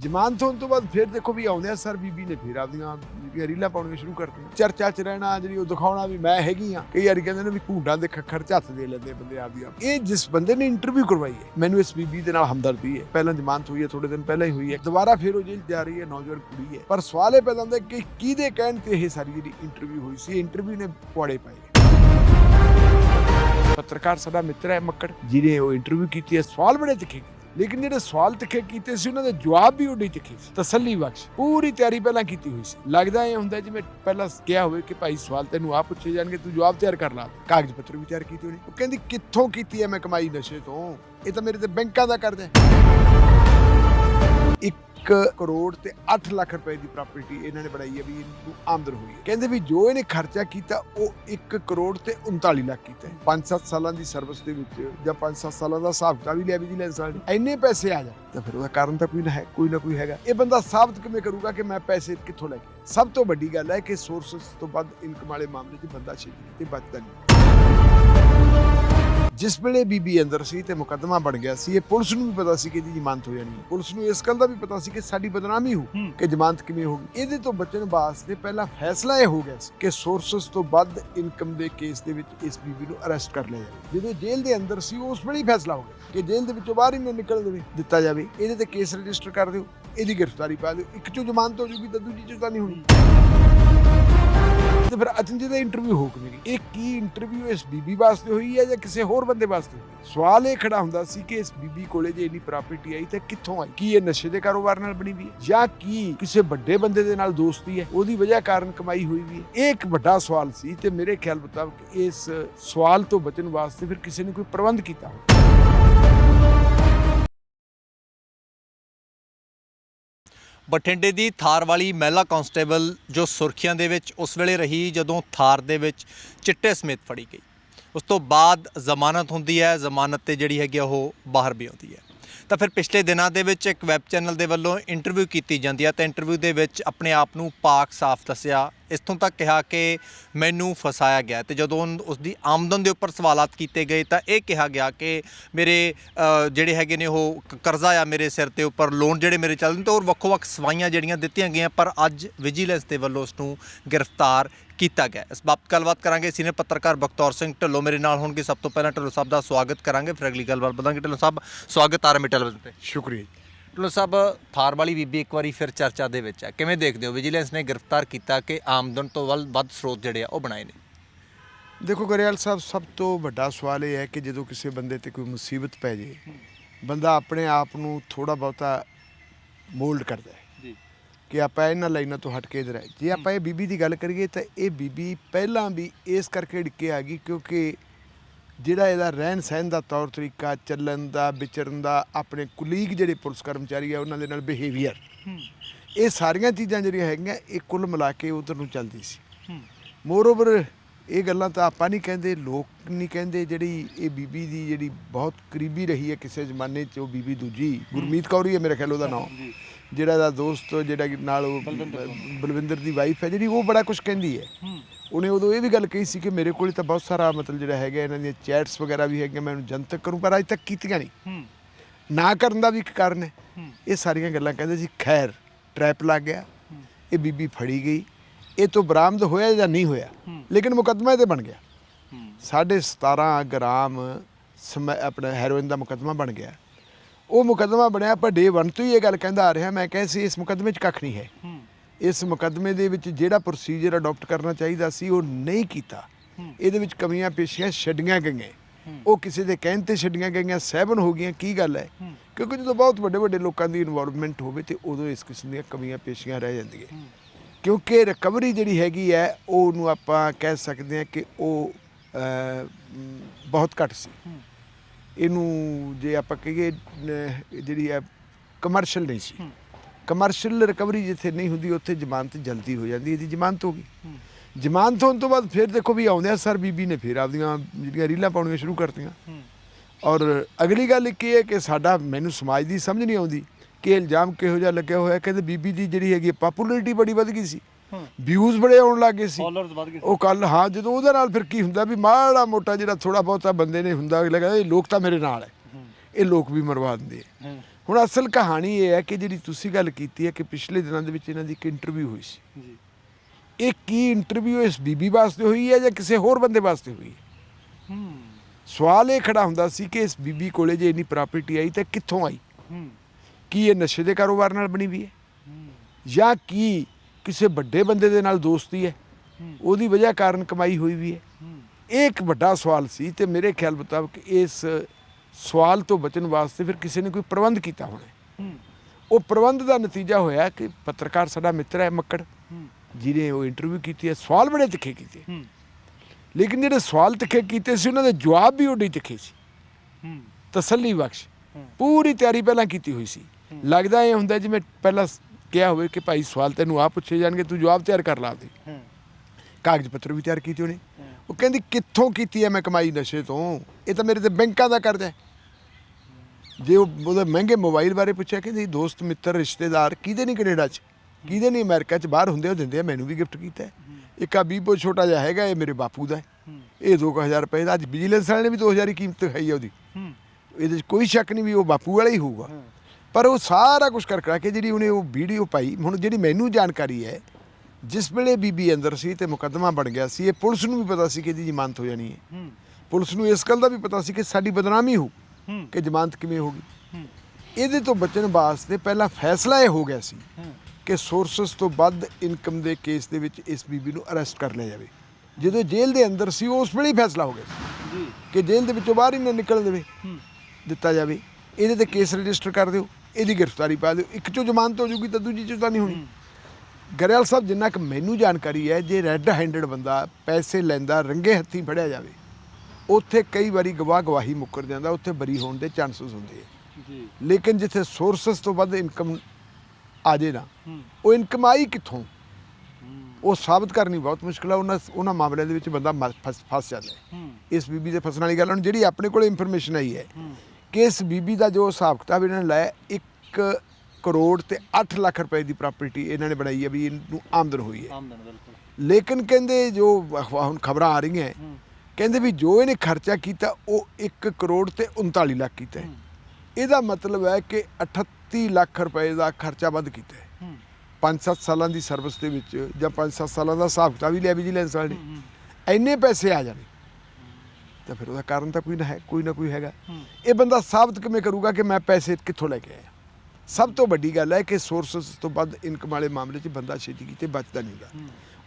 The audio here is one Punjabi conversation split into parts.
ਜ਼ਮਾਨਤ ਹੋਣ ਤੋਂ ਬਾਅਦ ਫਿਰ ਦੇਖੋ ਵੀ ਆਉਂਦੇ ਆ ਸਰ ਬੀਬੀ ਨੇ ਫਿਰ ਆਪਦੀਆਂ ਜਿਹੜੀਆਂ ਰੀਲਾਂ ਪਾਉਣੀਆਂ ਸ਼ੁਰੂ ਕਰਤੀਆਂ। ਚਰਚਾ 'ਚ ਰਹਿਣਾ ਜਿਹੜੀ ਉਹ ਦਿਖਾਉਣਾ ਵੀ ਮੈਂ ਹੈਗੀ ਆ। ਕਈ ਵਾਰੀ ਕਹਿੰਦੇ ਨੇ ਵੀ ਭੂੰਡਾਂ ਦੇ ਖੱਖਰ 'ਚ ਹੱਥ ਦੇ ਲੈਂਦੇ ਬੰਦੇ ਆਪਦੀਆਂ। ਇਹ ਜਿਸ ਬੰਦੇ ਨੇ ਇੰਟਰਵਿਊ ਕਰਵਾਈ ਹੈ, ਮੈਨੂੰ ਇਸ ਬੀਬੀ ਦੇ ਨਾਲ ਹਮਦਰਦੀ ਹੈ। ਪਹਿਲਾਂ ਜ਼ਮਾਨਤ ਹੋਈ ਹੈ ਥੋੜੇ ਦਿਨ ਪਹਿਲਾਂ ਹੀ ਹੋਈ ਹੈ। ਦੁਬਾਰਾ ਫਿਰ ਉਹ ਜੇਲ੍ਹ ਜਾ ਰਹੀ ਹੈ, ਨੌਜਵਾਨ ਕੁੜੀ ਹੈ। ਪਰ ਸਵਾਲ ਇਹ ਪੈਦਾ ਹੁੰਦਾ ਕਿ ਕਿਹਦੇ ਕਹਿਣ ਤੇ ਇਹ ਸਾਰੀ ਜਿਹੜੀ ਇੰਟਰਵਿਊ ਹੋਈ ਸੀ ਇੰਟਰਵਿਊ ਨੇ ਪੌੜੇ ਪਾਏ ਪੱਤਰਕਾਰ ਸਾਡਾ ਮਿੱਤਰ ਹੈ ਮੱਕੜ, ਜਿਹਨੇ ਉਹ ਇੰਟਰਵਿਊ ਕੀਤੀ ਹੈ, ਸਵਾਲ ਬੜੇ ਤਿੱਖੇ ਲੇਕਿਨ ਜਿਹੜੇ ਸਵਾਲ ਤਿੱਖੇ ਕੀਤੇ ਸੀ, ਉਹਨਾਂ ਦੇ ਜਵਾਬ ਵੀ ਉਹਦੇ ਤਿੱਖੇ ਸੀ। ਤਸੱਲੀ ਬਖਸ਼, ਪੂਰੀ ਤਿਆਰੀ ਪਹਿਲਾਂ ਕੀਤੀ ਹੋਈ ਸੀ। ਲੱਗਦਾ ਇਹ ਹੁੰਦਾ ਜਿਵੇਂ ਪਹਿਲਾਂ ਕਿਹਾ ਹੋਵੇ ਕਿ ਭਾਈ ਸਵਾਲ ਤੈਨੂੰ ਆ ਪੁੱਛੇ ਜਾਣਗੇ, ਤੂੰ ਜਵਾਬ ਤਿਆਰ ਕਰ ਲਾ। ਕਾਗਜ਼ ਪੱਤਰ ਵੀ ਤਿਆਰ ਕੀਤੇ ਹੋਣੇ। ਉਹ ਕਹਿੰਦੀ, ਕਿੱਥੋਂ ਕੀਤੀ ਹੈ ਮੈਂ ਕਮਾਈ ਨਸ਼ੇ ਤੋਂ? ਇਹ ਤਾਂ ਮੇਰੇ ਤੇ ਬੈਂਕਾਂ ਦਾ ਕਰਦੇ 1 ਕਰੋੜ ਤੇ 8 ਲੱਖ ਰੁਪਏ ਦੀ ਪ੍ਰਾਪਰਟੀ ਇਹਨਾਂ ਨੇ ਬਣਾਈ ਹੈ ਵੀ ਇਹਨੂੰ ਆਮਦਨ ਹੋਈ ਹੈ। ਕਹਿੰਦੇ ਵੀ ਜੋ ਇਹਨੇ ਖਰਚਾ ਕੀਤਾ, ਉਹ 1 ਕਰੋੜ ਤੇ 39 ਲੱਖ ਕੀਤਾ 5-7 ਸਾਲਾਂ ਦੀ ਸਰਵਿਸ ਦੇ ਵਿੱਚ ਜਾਂ 5-7 ਸਾਲਾਂ ਦਾ ਹਿਸਾਬ ਕਿਤਾਬ ਵੀ ਲਿਆ ਵਿਜੀਲੈਂਸ ਵਾਲੇ ਨੇ। ਇੰਨੇ ਪੈਸੇ ਆ ਜਾਣ। ਤਾਂ ਫਿਰ ਉਹਦਾ ਕਾਰਨ ਤਾਂ ਕੋਈ ਨਾ ਹੈ, ਕੋਈ ਨਾ ਕੋਈ ਹੈਗਾ। ਇਹ ਬੰਦਾ ਸਾਬਤ ਕਿਵੇਂ ਕਰੂਗਾ ਕਿ ਮੈਂ ਪੈਸੇ ਕਿੱਥੋਂ ਲੈ ਕੇ ਸਭ ਤੋਂ ਵੱਡੀ ਗੱਲ ਹੈ ਕਿ ਸੋਰਸਸ ਤੋਂ ਵੱਧ ਇਨਕਮ ਵਾਲੇ ਮਾਮਲੇ 'ਚ ਬੰਦਾ ਛੇਤੀ ਤੇ ਬਚਦਾ ਨਹੀਂ। ਜਿਸ ਵੇਲੇ ਬੀਬੀ ਅੰਦਰ ਸੀ ਤੇ ਮੁਕੱਦਮਾ ਬਣ ਗਿਆ ਸੀ ਇਹ ਪੁਲਿਸ ਨੂੰ ਵੀ ਪਤਾ ਸੀ ਕਿ ਇਹਦੀ ਜ਼ਮਾਨਤ ਹੋ ਜਾਣੀ ਹੈ। ਪੁਲਿਸ ਨੂੰ ਇਸ ਗੱਲ ਦਾ ਵੀ ਪਤਾ ਸੀ ਕਿ ਸਾਡੀ ਬਦਨਾਮੀ ਹੋ ਹੂੰ। ਕਿ ਜ਼ਮਾਨਤ ਕਿਵੇਂ ਹੋਗੀ ਇਹਦੇ ਤੋਂ ਬਚਣ ਵਾਸਤੇ ਪਹਿਲਾ ਫੈਸਲਾ ਇਹ ਹੋ ਗਿਆ ਸੀ ਕਿ ਸੋਰਸਸ ਤੋਂ ਵੱਧ ਇਨਕਮ ਦੇ ਕੇਸ ਦੇ ਵਿੱਚ ਇਸ ਬੀਬੀ ਨੂੰ ਅਰੈਸਟ ਕਰ ਲਿਆ ਜਾਵੇ। ਜਦੋਂ ਜੇਲ੍ਹ ਦੇ ਅੰਦਰ ਸੀ ਉਸ ਵੇਲੇ ਹੀ ਫੈਸਲਾ ਹੋ ਗਿਆ ਕਿ ਜੇਲ੍ਹ ਦੇ ਵਿੱਚੋਂ ਬਾਹਰ ਹੀ ਨਾ ਨਿਕਲ ਦੇਵੇ ਦਿੱਤਾ ਜਾਵੇ। ਇਹਦੇ ਤੇ ਕੇਸ ਰਜਿਸਟਰ ਕਰ ਦਿਓ ਇਹਦੀ ਗ੍ਰਿਫਤਾਰੀ ਪਾ ਦਿਓ। ਇੱਕ ਚੋਂ ਜ਼ਮਾਨਤ ਹੋ ਜੂਗੀ ਤਾਂ ਦੂਜੀ ਚੋਂ ਤਾਂ ਨਹੀਂ ਹੋਣੀ। ਤੇ ਫਿਰ ਅਚਨਚੇਤ ਇੰਟਰਵਿਊ ਹੋ ਕੇ ਗਈ? ਇਹ ਕੀ ਇੰਟਰਵਿਊ ਇਸ ਬੀਬੀ ਵਾਸਤੇ ਹੋਈ ਹੈ ਜਾਂ ਕਿਸੇ ਹੋਰ ਬੰਦੇ ਵਾਸਤੇ ਸਵਾਲ ਇਹ ਖੜਾ ਹੁੰਦਾ ਸੀ ਕਿ ਇਸ ਬੀਬੀ ਕੋਲੇ ਜੇ ਇੰਨੀ ਪ੍ਰਾਪਰਟੀ ਆਈ ਤਾਂ ਕਿੱਥੋਂ ਆਈ? ਕੀ ਇਹ ਨਸ਼ੇ ਦੇ ਕਾਰੋਬਾਰ ਨਾਲ ਬਣੀ ਵੀ ਹੈ? ਜਾਂ ਕੀ ਕਿਸੇ ਵੱਡੇ ਬੰਦੇ ਦੇ ਨਾਲ ਦੋਸਤੀ ਹੈ? ਉਹਦੀ ਵਜ੍ਹਾ ਕਾਰਨ ਕਮਾਈ ਹੋਈ ਵੀ ਹੈ? ਇਹ ਇੱਕ ਵੱਡਾ ਸਵਾਲ ਸੀ ਤੇ ਮੇਰੇ ਖਿਆਲ ਮੁਤਾਬਕ ਇਸ ਸਵਾਲ ਤੋਂ ਬਚਣ ਵਾਸਤੇ ਫਿਰ ਕਿਸੇ ਨੇ ਕੋਈ ਪ੍ਰਬੰਧ ਕੀਤਾ ਹੋਵੇ। ਬਠਿੰਡੇ ਦੀ ਥਾਰ ਵਾਲੀ ਮਹਿਲਾ ਕਾਂਸਟੇਬਲ ਜੋ ਸੁਰਖੀਆਂ ਦੇ ਵਿੱਚ ਉਸ ਵੇਲੇ ਰਹੀ ਜਦੋਂ ਥਾਰ ਦੇ ਵਿੱਚ ਚਿੱਟੇ ਸਮੇਤ ਫੜੀ ਗਈ। ਉਸ ਤੋਂ ਬਾਅਦ ਜ਼ਮਾਨਤ ਹੁੰਦੀ ਹੈ, ਜ਼ਮਾਨਤ ਤੇ ਜਿਹੜੀ ਹੈਗੀ ਆ ਉਹ ਬਾਹਰ ਵੀ ਆਉਂਦੀ ਹੈ। ਤਾਂ ਫਿਰ ਪਿਛਲੇ ਦਿਨਾਂ ਦੇ ਵਿੱਚ ਇੱਕ ਵੈਬ ਚੈਨਲ ਦੇ ਵੱਲੋਂ ਇੰਟਰਵਿਊ ਕੀਤੀ ਜਾਂਦੀ ਹੈ ਤਾਂ ਇੰਟਰਵਿਊ ਦੇ ਵਿੱਚ ਆਪਣੇ ਆਪ ਨੂੰ ਪਾਕ ਸਾਫ਼ ਦੱਸਿਆ। ਇਸ ਤੋਂ ਤੱਕ ਕਿਹਾ ਕਿ ਮੈਨੂੰ ਫਸਾਇਆ ਗਿਆ ਤੇ ਜਦੋਂ ਉਸ ਦੀ ਆਮਦਨ ਦੇ ਉੱਪਰ ਸਵਾਲਾਤ ਕੀਤੇ ਗਏ ਤਾਂ ਇਹ ਕਿਹਾ ਗਿਆ ਕਿ ਮੇਰੇ ਜਿਹੜੇ ਹੈਗੇ ਨੇ ਉਹ ਕਰਜ਼ਾ ਆ ਮੇਰੇ ਸਿਰ ਤੇ ਉੱਪਰ, ਲੋਨ ਜਿਹੜੇ ਮੇਰੇ ਚੱਲਦੇ ਨੇ ਤੇ ਹੋਰ ਵੱਖੋ-ਵੱਖ ਸਵਾਈਆਂ ਜਿਹੜੀਆਂ ਦਿੱਤੀਆਂ ਗਈਆਂ ਪਰ ਅੱਜ ਵਿਜੀਲੈਂਸ ਦੇ ਵੱਲੋਂ ਉਸ ਨੂੰ ਗ੍ਰਿਫਤਾਰ ਕੀਤਾ ਗਿਆ ਇਸ ਬਾਬਤ ਗੱਲਬਾਤ ਕਰਾਂਗੇ ਸੀਨੀਅਰ ਪੱਤਰਕਾਰ ਬਖਤੌਰ ਸਿੰਘ ਢਿੱਲੋਂ। ਮੇਰੇ ਨਾਲ ਹੋਣਗੇ ਸਭ ਤੋਂ ਪਹਿਲਾਂ ਢਿੱਲੋਂ ਸਾਹਿਬ ਦਾ ਸਵਾਗਤ ਕਰਾਂਗੇ। ਫਿਰ ਅਗਲੀ ਗੱਲਬਾਤ ਵਧਾਂਗੇ। ਢਿੱਲੋਂ ਸਾਹਿਬ ਸਵਾਗਤ ਆ ਰਿਹਾ ਟੈਲੀਵਿਜ਼ਨ ਤੇ। ਸ਼ੁਕਰੀਆ। ਢਿੱਲੋਂ ਸਾਹਿਬ ਥਾਰ ਵਾਲੀ ਬੀਬੀ ਇੱਕ ਵਾਰੀ ਫਿਰ ਚਰਚਾ ਦੇ ਵਿੱਚ ਹੈ। ਕਿਵੇਂ ਦੇਖਦੇ ਹੋ? ਵਿਜੀਲੈਂਸ ਨੇ ਗ੍ਰਿਫਤਾਰ ਕੀਤਾ ਕਿ ਆਮਦਨ ਤੋਂ ਵੱਲ ਵੱਧ ਸਰੋਤ ਜਿਹੜੇ ਆ ਉਹ ਬਣਾਏ ਨੇ? ਦੇਖੋ ਗਰੇਵਾਲ ਸਾਹਿਬ ਸਭ ਤੋਂ ਵੱਡਾ ਸਵਾਲ ਇਹ ਹੈ ਕਿ ਜਦੋਂ ਕਿਸੇ ਬੰਦੇ ਤੇ ਕੋਈ ਮੁਸੀਬਤ ਪੈ ਜੇ ਬੰਦਾ ਆਪਣੇ ਆਪ ਨੂੰ ਥੋੜਾ ਬਹੁਤਾ ਮੋਲਡ ਕਰਦਾ ਹੈ। ਕਿ ਆਪਾਂ ਇਹਨਾਂ ਲਾਈਨਾਂ ਤੋਂ ਹਟ ਕੇ ਇਧਰ ਆਏ। ਜੇ ਆਪਾਂ ਇਹ ਬੀਬੀ ਦੀ ਗੱਲ ਕਰੀਏ ਤਾਂ ਇਹ ਬੀਬੀ ਪਹਿਲਾਂ ਵੀ ਇਸ ਕਰਕੇ ਡਿੱਕੇ ਆ ਗਈ ਕਿਉਂਕਿ ਜਿਹੜਾ ਇਹਦਾ ਰਹਿਣ ਸਹਿਣ ਦਾ ਤੌਰ ਤਰੀਕਾ ਚੱਲਣ ਦਾ ਵਿਚਰਨ ਦਾ ਆਪਣੇ ਕੁਲੀਗ ਜਿਹੜੇ ਪੁਲਿਸ ਕਰਮਚਾਰੀ ਆ ਉਹਨਾਂ ਦੇ ਨਾਲ ਬਿਹੇਵੀਅਰ ਇਹ ਸਾਰੀਆਂ ਚੀਜ਼ਾਂ ਜਿਹੜੀਆਂ ਹੈਗੀਆਂ ਇਹ ਕੁੱਲ ਮਿਲਾ ਕੇ ਉਧਰ ਨੂੰ ਚੱਲਦੀ ਸੀ। ਮੋਰਓਵਰ ਇਹ ਗੱਲਾਂ ਤਾਂ ਆਪਾਂ ਨਹੀਂ ਕਹਿੰਦੇ ਲੋਕ ਨਹੀਂ ਕਹਿੰਦੇ ਜਿਹੜੀ ਇਹ ਬੀਬੀ ਦੀ ਜਿਹੜੀ ਬਹੁਤ ਕਰੀਬੀ ਰਹੀ ਹੈ ਕਿਸੇ ਜ਼ਮਾਨੇ 'ਚ ਉਹ ਬੀਬੀ ਦੂਜੀ ਗੁਰਮੀਤ ਕੌਰ ਹੀ ਹੈ ਮੇਰੇ ਖਿਆਲ ਉਹਦਾ ਨਾਮ। ਜਿਹੜਾ ਦਾ ਦੋਸਤ ਜਿਹੜਾ ਕਿ ਨਾਲ ਉਹ ਬਲਵਿੰਦਰ ਦੀ ਵਾਈਫ ਹੈ ਜਿਹੜੀ ਉਹ ਬੜਾ ਕੁਝ ਕਹਿੰਦੀ ਹੈ। ਉਹਨੇ ਉਦੋਂ ਇਹ ਵੀ ਗੱਲ ਕਹੀ ਸੀ ਕਿ ਮੇਰੇ ਕੋਲ ਤਾਂ ਬਹੁਤ ਸਾਰਾ ਮਤਲਬ ਜਿਹੜਾ ਹੈਗਾ ਇਹਨਾਂ ਦੀਆਂ ਚੈਟਸ ਵਗੈਰਾ ਵੀ ਹੈਗੀਆਂ ਮੈਂ ਉਹਨੂੰ ਜਨਤਕ ਕਰੂੰ ਪਰ ਅਜੇ ਤੱਕ ਕੀਤੀਆਂ ਨਹੀਂ। ਨਾ ਕਰਨ ਦਾ ਵੀ ਇੱਕ ਕਾਰਨ ਹੈ। ਇਹ ਸਾਰੀਆਂ ਗੱਲਾਂ ਕਹਿੰਦੇ ਸੀ ਖੈਰ ਟ੍ਰੈਪ ਲੱਗ ਗਿਆ। ਇਹ ਬੀਬੀ ਫੜੀ ਗਈ। ਇਹ ਤੋਂ ਬਰਾਮਦ ਹੋਇਆ ਜਾਂ ਨਹੀਂ ਹੋਇਆ ਲੇਕਿਨ ਮੁਕੱਦਮਾ ਇਹਦੇ ਬਣ ਗਿਆ। ਸਾਢੇ 17 ਗ੍ਰਾਮ ਆਪਣਾ ਹੈਰੋਇਨ ਦਾ ਮੁਕੱਦਮਾ ਬਣ ਗਿਆ। ਉਹ ਮੁਕੱਦਮਾ ਬਣਿਆ ਪਰ ਡੇ 1 ਤੋਂ ਹੀ ਇਹ ਗੱਲ ਕਹਿੰਦਾ ਆ ਰਿਹਾ ਮੈਂ ਕਹੇ ਸੀ ਇਸ ਮੁਕੱਦਮੇ 'ਚ ਕੱਖ ਨਹੀਂ ਹੈ। ਇਸ ਮੁਕੱਦਮੇ ਦੇ ਵਿੱਚ ਜਿਹੜਾ ਪ੍ਰੋਸੀਜਰ ਅਡਾਪਟ ਕਰਨਾ ਚਾਹੀਦਾ ਸੀ ਉਹ ਨਹੀਂ ਕੀਤਾ। ਇਹਦੇ ਵਿੱਚ ਕਮੀਆਂ ਪੇਸ਼ੀਆਂ ਛੱਡੀਆਂ ਗਈਆਂ। ਉਹ ਕਿਸੇ ਦੇ ਕਹਿਣ ਤੇ ਛੱਡੀਆਂ ਗਈਆਂ ਸਹਿਬਨ ਹੋ ਗਈਆਂ ਕੀ ਗੱਲ ਹੈ? ਕਿਉਂਕਿ ਜਦੋਂ ਬਹੁਤ ਵੱਡੇ ਵੱਡੇ ਲੋਕਾਂ ਦੀ ਇਨਵੋਲਵਮੈਂਟ ਹੋਵੇ ਤੇ ਉਦੋਂ ਇਸ ਕਿਸਮ ਦੀਆਂ ਕਮੀਆਂ ਪੇਸ਼ੀਆਂ ਰਹਿ ਜਾਂਦੀਆਂ। ਕਿਉਂਕਿ ਰਿਕਵਰੀ ਜਿਹੜੀ ਹੈਗੀ ਹੈ ਉਹਨੂੰ ਆਪਾਂ ਕਹਿ ਸਕਦੇ ਹਾਂ ਕਿ ਉਹ ਬਹੁਤ ਘੱਟ ਸੀ। ਇਹਨੂੰ ਜੇ ਆਪਾਂ ਕਹੀਏ ਜਿਹੜੀ ਹੈ ਕਮਰਸ਼ੀਅਲ ਨਹੀਂ ਸੀ। ਕਮਰਸ਼ੀਅਲ ਰਿਕਵਰੀ ਜਿੱਥੇ ਨਹੀਂ ਹੁੰਦੀ ਉੱਥੇ ਜ਼ਮਾਨਤ ਜਲਦੀ ਹੋ ਜਾਂਦੀ ਇਹਦੀ ਜ਼ਮਾਨਤ ਹੋ ਗਈ। ਜ਼ਮਾਨਤ ਹੋਣ ਤੋਂ ਬਾਅਦ ਫਿਰ ਦੇਖੋ ਵੀ ਆਉਂਦੇ ਆ ਸਰ ਬੀਬੀ ਨੇ ਫਿਰ ਆਪਦੀਆਂ ਜਿਹੜੀਆਂ ਰੀਲਾਂ ਪਾਉਣੀਆਂ ਸ਼ੁਰੂ ਕਰਤੀਆਂ। ਔਰ ਅਗਲੀ ਗੱਲ ਇੱਕ ਇਹ ਹੈ ਕਿ ਸਾਡਾ ਮੈਨੂੰ ਸਮਾਜ ਦੀ ਸਮਝ ਨਹੀਂ ਆਉਂਦੀ ਕਿ ਇਲਜ਼ਾਮ ਕਿਹੋ ਜਿਹਾ ਲੱਗਿਆ ਹੋਇਆ ਕਹਿੰਦੇ ਬੀਬੀ ਦੀ ਜਿਹੜੀ ਹੈਗੀ ਪਪੂਲੈਰਿਟੀ ਬੜੀ ਵੱਧ ਗਈ ਸੀ। ਵਿਊਜ਼ ਬੜੇ ਆਉਣ ਲੱਗ ਸੀ। ਫਾਲੋਅਰਸ ਵੱਧ ਗਏ ਉਹ ਕੱਲ ਹਾਂ ਜਦੋਂ ਉਹਦੇ ਨਾਲ ਫਿਰ ਕੀ ਹੁੰਦਾ ਵੀ ਮਾੜਾ ਮੋਟਾ ਜਿਹੜਾ ਥੋੜਾ ਬਹੁਤਾ ਬੰਦੇ ਨੇ ਹੁੰਦਾ ਕਹਿੰਦਾ ਇਹ ਲੋਕ ਤਾਂ ਮੇਰੇ ਨਾਲ ਹੈ। ਇਹ ਲੋਕ ਵੀ ਮਰਵਾ ਦਿੰਦੇ ਆ। ਹੁਣ ਅਸਲ ਕਹਾਣੀ ਇਹ ਹੈ ਕਿ ਜਿਹੜੀ ਤੁਸੀਂ ਗੱਲ ਕੀਤੀ ਹੈ ਕਿ ਪਿਛਲੇ ਦਿਨਾਂ ਦੇ ਵਿੱਚ ਇਹਨਾਂ ਦੀ ਇੱਕ ਇੰਟਰਵਿਊ ਹੋਈ ਸੀ। ਜੀ। ਇਹ ਕੀ ਇੰਟਰਵਿਊ ਇਸ ਬੀਬੀ ਵਾਸਤੇ ਹੋਈ ਹੈ ਜਾਂ ਕਿਸੇ ਹੋਰ ਬੰਦੇ ਵਾਸਤੇ ਹੋਈ ਹੈ? ਸਵਾਲ ਇਹ ਖੜਾ ਹੁੰਦਾ ਸੀ ਕਿ ਇਸ ਬੀਬੀ ਕੋਲੇ ਜੇ ਇੰਨੀ ਪ੍ਰਾਪਰਟੀ ਆਈ ਤਾਂ ਕਿੱਥੋਂ ਆਈ? ਕੀ ਇਹ ਨਸ਼ੇ ਦੇ ਕਾਰੋਬਾਰ ਨਾਲ ਬਣੀ ਵੀ ਹੂੰ। ਜਾਂ ਕੀ ਕਿਸੇ ਵੱਡੇ ਬੰਦੇ ਦੇ ਨਾਲ ਦੋਸਤੀ ਹੈ। ਉਹਦੀ ਵਜ੍ਹਾ ਕਾਰਨ ਕਮਾਈ ਹੋਈ ਵੀ ਹੈ। ਇਹ ਇੱਕ ਵੱਡਾ ਸਵਾਲ ਸੀ ਤੇ ਮੇਰੇ ਖਿਆਲ ਮੁਤਾਬਕ ਇਸ ਸਵਾਲ ਤੋਂ ਬਚਣ ਵਾਸਤੇ ਫਿਰ ਕਿਸੇ ਨੇ ਕੋਈ ਪ੍ਰਬੰਧ ਕੀਤਾ ਹੋਣਾ ਉਹ ਪ੍ਰਬੰਧ ਦਾ ਨਤੀਜਾ ਹੋਇਆ ਕਿ ਪੱਤਰਕਾਰ ਸਾਡਾ ਮਿੱਤਰ ਹੈ ਮੱਕੜ। ਜਿਹਨੇ ਉਹ ਇੰਟਰਵਿਊ ਕੀਤੀ ਹੈ ਸਵਾਲ ਬੜੇ ਤਿੱਖੇ ਕੀਤੇ ਲੇਕਿਨ ਜਿਹੜੇ ਸਵਾਲ ਤਿੱਖੇ ਕੀਤੇ ਸੀ ਉਹਨਾਂ ਦੇ ਜਵਾਬ ਵੀ ਉਹਦੇ ਤਿੱਖੇ ਸੀ। ਤਸੱਲੀ ਬਖਸ਼। ਪੂਰੀ ਤਿਆਰੀ ਪਹਿਲਾਂ ਕੀਤੀ ਹੋਈ ਸੀ। ਲੱਗਦਾ ਇਹ ਹੁੰਦਾ ਜਿਵੇਂ ਪਹਿਲਾਂ ਕਿਹਾ ਹੋਵੇ ਕਿ ਭਾਈ ਸਵਾਲ ਤੈਨੂੰ ਆ ਪੁੱਛੇ ਜਾਣਗੇ ਤੂੰ ਜਵਾਬ ਤਿਆਰ ਕਰ ਲਾ ਦੇ ਹੂੰ। ਕਾਗਜ਼ ਪੱਤਰ ਵੀ ਤਿਆਰ ਕੀਤੇ ਉਹਨੇ। ਉਹ ਕਹਿੰਦੀ ਕਿੱਥੋਂ ਕੀਤੀ ਹੈ ਮੈਂ ਕਮਾਈ ਨਸ਼ੇ ਤੋਂ? ਇਹ ਤਾਂ ਮੇਰੇ ਤੇ ਬੈਂਕਾਂ ਦਾ ਕਰਜ਼ਾ ਹੈ ਜੇ ਉਹ ਉਹਦੇ ਮਹਿੰਗੇ ਮੋਬਾਈਲ ਬਾਰੇ ਪੁੱਛਿਆ ਕਹਿੰਦੀ ਦੋਸਤ ਮਿੱਤਰ ਰਿਸ਼ਤੇਦਾਰ ਕਿਹਦੇ ਨਹੀਂ ਕੈਨੇਡਾ 'ਚ? ਕਿਹਦੇ ਨਹੀਂ ਅਮਰੀਕਾ 'ਚ? ਬਾਹਰ ਹੁੰਦੇ ਉਹ ਦਿੰਦੇ ਆ ਮੈਨੂੰ ਵੀ ਗਿਫਟ ਕੀਤਾ। ਇੱਕ ਆ ਬੀਬੋ ਛੋਟਾ ਜਿਹਾ ਹੈਗਾ ਇਹ ਮੇਰੇ ਬਾਪੂ ਦਾ। ਇਹ 2000 ਰੁਪਏ ਦਾ ਅੱਜ ਵਿਜੀਲੈਂਸ ਵਾਲੇ ਨੇ ਵੀ 2000 ਹੀ ਕੀਮਤ ਖਾਈ ਹੈ ਉਹਦੀ। ਇਹਦੇ 'ਚ ਕੋਈ ਸ਼ੱਕ ਨਹੀਂ ਵੀ ਉਹ ਬਾਪੂ ਵਾਲਾ ਹੀ ਹੋਊਗਾ। ਪਰ ਉਹ ਸਾਰਾ ਕੁਝ ਕਰ ਕਰਾ ਕੇ ਜਿਹੜੀ ਉਹਨੇ ਉਹ ਵੀਡੀਓ ਪਾਈ ਹੁਣ ਜਿਹੜੀ ਮੈਨੂੰ ਜਾਣਕਾਰੀ ਹੈ ਜਿਸ ਵੇਲੇ ਬੀਬੀ ਅੰਦਰ ਸੀ ਤੇ ਮੁਕੱਦਮਾ ਬਣ ਗਿਆ ਸੀ ਇਹ ਪੁਲਿਸ ਨੂੰ ਵੀ ਪਤਾ ਸੀ ਕਿ ਇਹਦੀ ਜ਼ਮਾਨਤ ਹੋ ਜਾਣੀ ਹੈ। ਪੁਲਿਸ ਨੂੰ ਇਸ ਗੱਲ ਦਾ ਵੀ ਪਤਾ ਸੀ ਕਿ ਸਾਡੀ ਬਦਨਾਮੀ ਹੋ ਕਿ ਜ਼ਮਾਨਤ ਕਿਵੇਂ ਹੋਗੀ ਇਹਦੇ ਤੋਂ ਬਚਣ ਵਾਸਤੇ ਪਹਿਲਾ ਫੈਸਲਾ ਇਹ ਹੋ ਗਿਆ ਸੀ ਕਿ ਸੋਰਸਸ ਤੋਂ ਵੱਧ ਇਨਕਮ ਦੇ ਕੇਸ ਦੇ ਵਿੱਚ ਇਸ ਬੀਬੀ ਨੂੰ ਅਰੈਸਟ ਕਰ ਲਿਆ ਜਾਵੇ। ਜਦੋਂ ਜੇਲ੍ਹ ਦੇ ਅੰਦਰ ਸੀ ਉਸ ਵੇਲੇ ਫੈਸਲਾ ਹੋ ਗਿਆ ਸੀ ਕਿ ਜੇਲ੍ਹ ਦੇ ਵਿੱਚੋਂ ਬਾਹਰ ਹੀ ਨਾ ਨਿਕਲਣ ਦੇਵੇ ਦਿੱਤਾ ਜਾਵੇ। ਇਹਦੇ ਤੇ ਕੇਸ ਰਜਿਸਟਰ ਕਰ ਦਿਓ। ਇਹਦੀ ਗ੍ਰਿਫਤਾਰੀ ਪਾ ਦਿਓ। ਇੱਕ ਚੋਂ ਜ਼ਮਾਨਤ ਹੋ ਜੂਗੀ ਤਾਂ ਦੂਜੀ ਚੋਂ ਤਾਂ ਨਹੀਂ ਹੋਣੀ। ਗਰੇਵਾਲ ਸਾਹਿਬ ਜਿੰਨਾ ਕਿ ਮੈਨੂੰ ਜਾਣਕਾਰੀ ਹੈ ਜੇ ਰੈੱਡ ਹੈਂਡਡ ਬੰਦਾ ਪੈਸੇ ਲੈਂਦਾ ਰੰਗੇ ਹੱਥੀਂ ਫੜਿਆ ਜਾਵੇ ਉੱਥੇ ਕਈ ਵਾਰੀ ਗਵਾਹ ਗਵਾਹੀ ਮੁੱਕਰ ਜਾਂਦਾ ਉੱਥੇ ਬਰੀ ਹੋਣ ਦੇ ਚਾਂਸਸ ਹੁੰਦੇ ਆ। ਜੀ। ਲੇਕਿਨ ਜਿੱਥੇ ਸੋਰਸਸ ਤੋਂ ਵੱਧ ਇਨਕਮ ਆ ਜੇ ਨਾ ਉਹ ਇਨਕਮ ਆਈ ਕਿੱਥੋਂ? ਉਹ ਸਾਬਤ ਕਰਨੀ ਬਹੁਤ ਮੁਸ਼ਕਲ ਹੈ ਉਹਨਾਂ ਉਹਨਾਂ ਮਾਮਲਿਆਂ ਦੇ ਵਿੱਚ ਬੰਦਾ ਫਸ ਜਾਂਦਾ ਇਸ ਬੀਬੀ ਦੇ ਫਸਣ ਵਾਲੀ ਗੱਲ ਹੁਣ ਜਿਹੜੀ ਆਪਣੇ ਕੋਲ ਇਨਫੋਰਮੇਸ਼ਨ ਆਈ ਹੂੰ। ਕਿ ਇਸ ਬੀਬੀ ਦਾ ਜੋ ਹਿਸਾਬ ਕਿਤਾਬ ਇਹਨਾਂ ਨੇ ਲਾਇਆ 1 ਕਰੋੜ ਤੇ 8 ਲੱਖ ਰੁਪਏ ਦੀ ਪ੍ਰਾਪਰਟੀ ਇਹਨਾਂ ਨੇ ਬਣਾਈ ਹੈ ਵੀ ਇਹਨੂੰ ਆਮਦਨ ਹੋਈ ਹੈ। ਆਮਦਨ ਬਿਲਕੁਲ। ਲੇਕਿਨ ਕਹਿੰਦੇ ਜੋ ਹੁਣ ਖਬਰਾਂ ਆ ਰਹੀਆਂ ਕਹਿੰਦੇ ਵੀ ਜੋ ਇਹਨੇ ਖਰਚਾ ਕੀਤਾ ਉਹ 1 ਕਰੋੜ ਤੇ 39 ਲੱਖ ਕੀਤਾ ਹੈ। ਇਹਦਾ ਮਤਲਬ ਹੈ ਕਿ 38 ਲੱਖ ਰੁਪਏ ਦਾ ਖਰਚਾ ਵੱਧ ਕੀਤਾ ਹੈ। ਹੂੰ। 5-7 ਸਾਲਾਂ ਦੀ ਸਰਵਿਸ ਦੇ ਵਿੱਚ ਜਾਂ 5-7 ਸਾਲਾਂ ਦਾ ਹਿਸਾਬ ਕਿਤਾਬ ਵੀ ਲਿਆ ਵਿਜੀਲੈਂਸ ਵਾਲੇ ਨੇ। ਇੰਨੇ ਪੈਸੇ ਆ ਜਾਣੇ। ਤਾਂ ਫਿਰ ਉਹਦਾ ਕਾਰਨ ਤਾਂ ਕੋਈ ਨਾ ਹੈ ਕੋਈ ਨਾ ਕੋਈ ਹੈਗਾ। ਇਹ ਬੰਦਾ ਸਾਬਤ ਕਿਵੇਂ ਕਰੂਗਾ ਕਿ ਮੈਂ ਪੈਸੇ ਕਿੱਥੋਂ ਲੈ ਕੇ ਆਇਆ? ਸਭ ਤੋਂ ਵੱਡੀ ਗੱਲ ਹੈ ਕਿ ਸੋਰਸਸ ਤੋਂ ਵੱਧ ਇਨਕਮ ਵਾਲੇ ਮਾਮਲੇ 'ਚ ਬੰਦਾ ਛੇਤੀ ਕਿਤੇ ਬਚਦਾ ਨਹੀਂਗਾ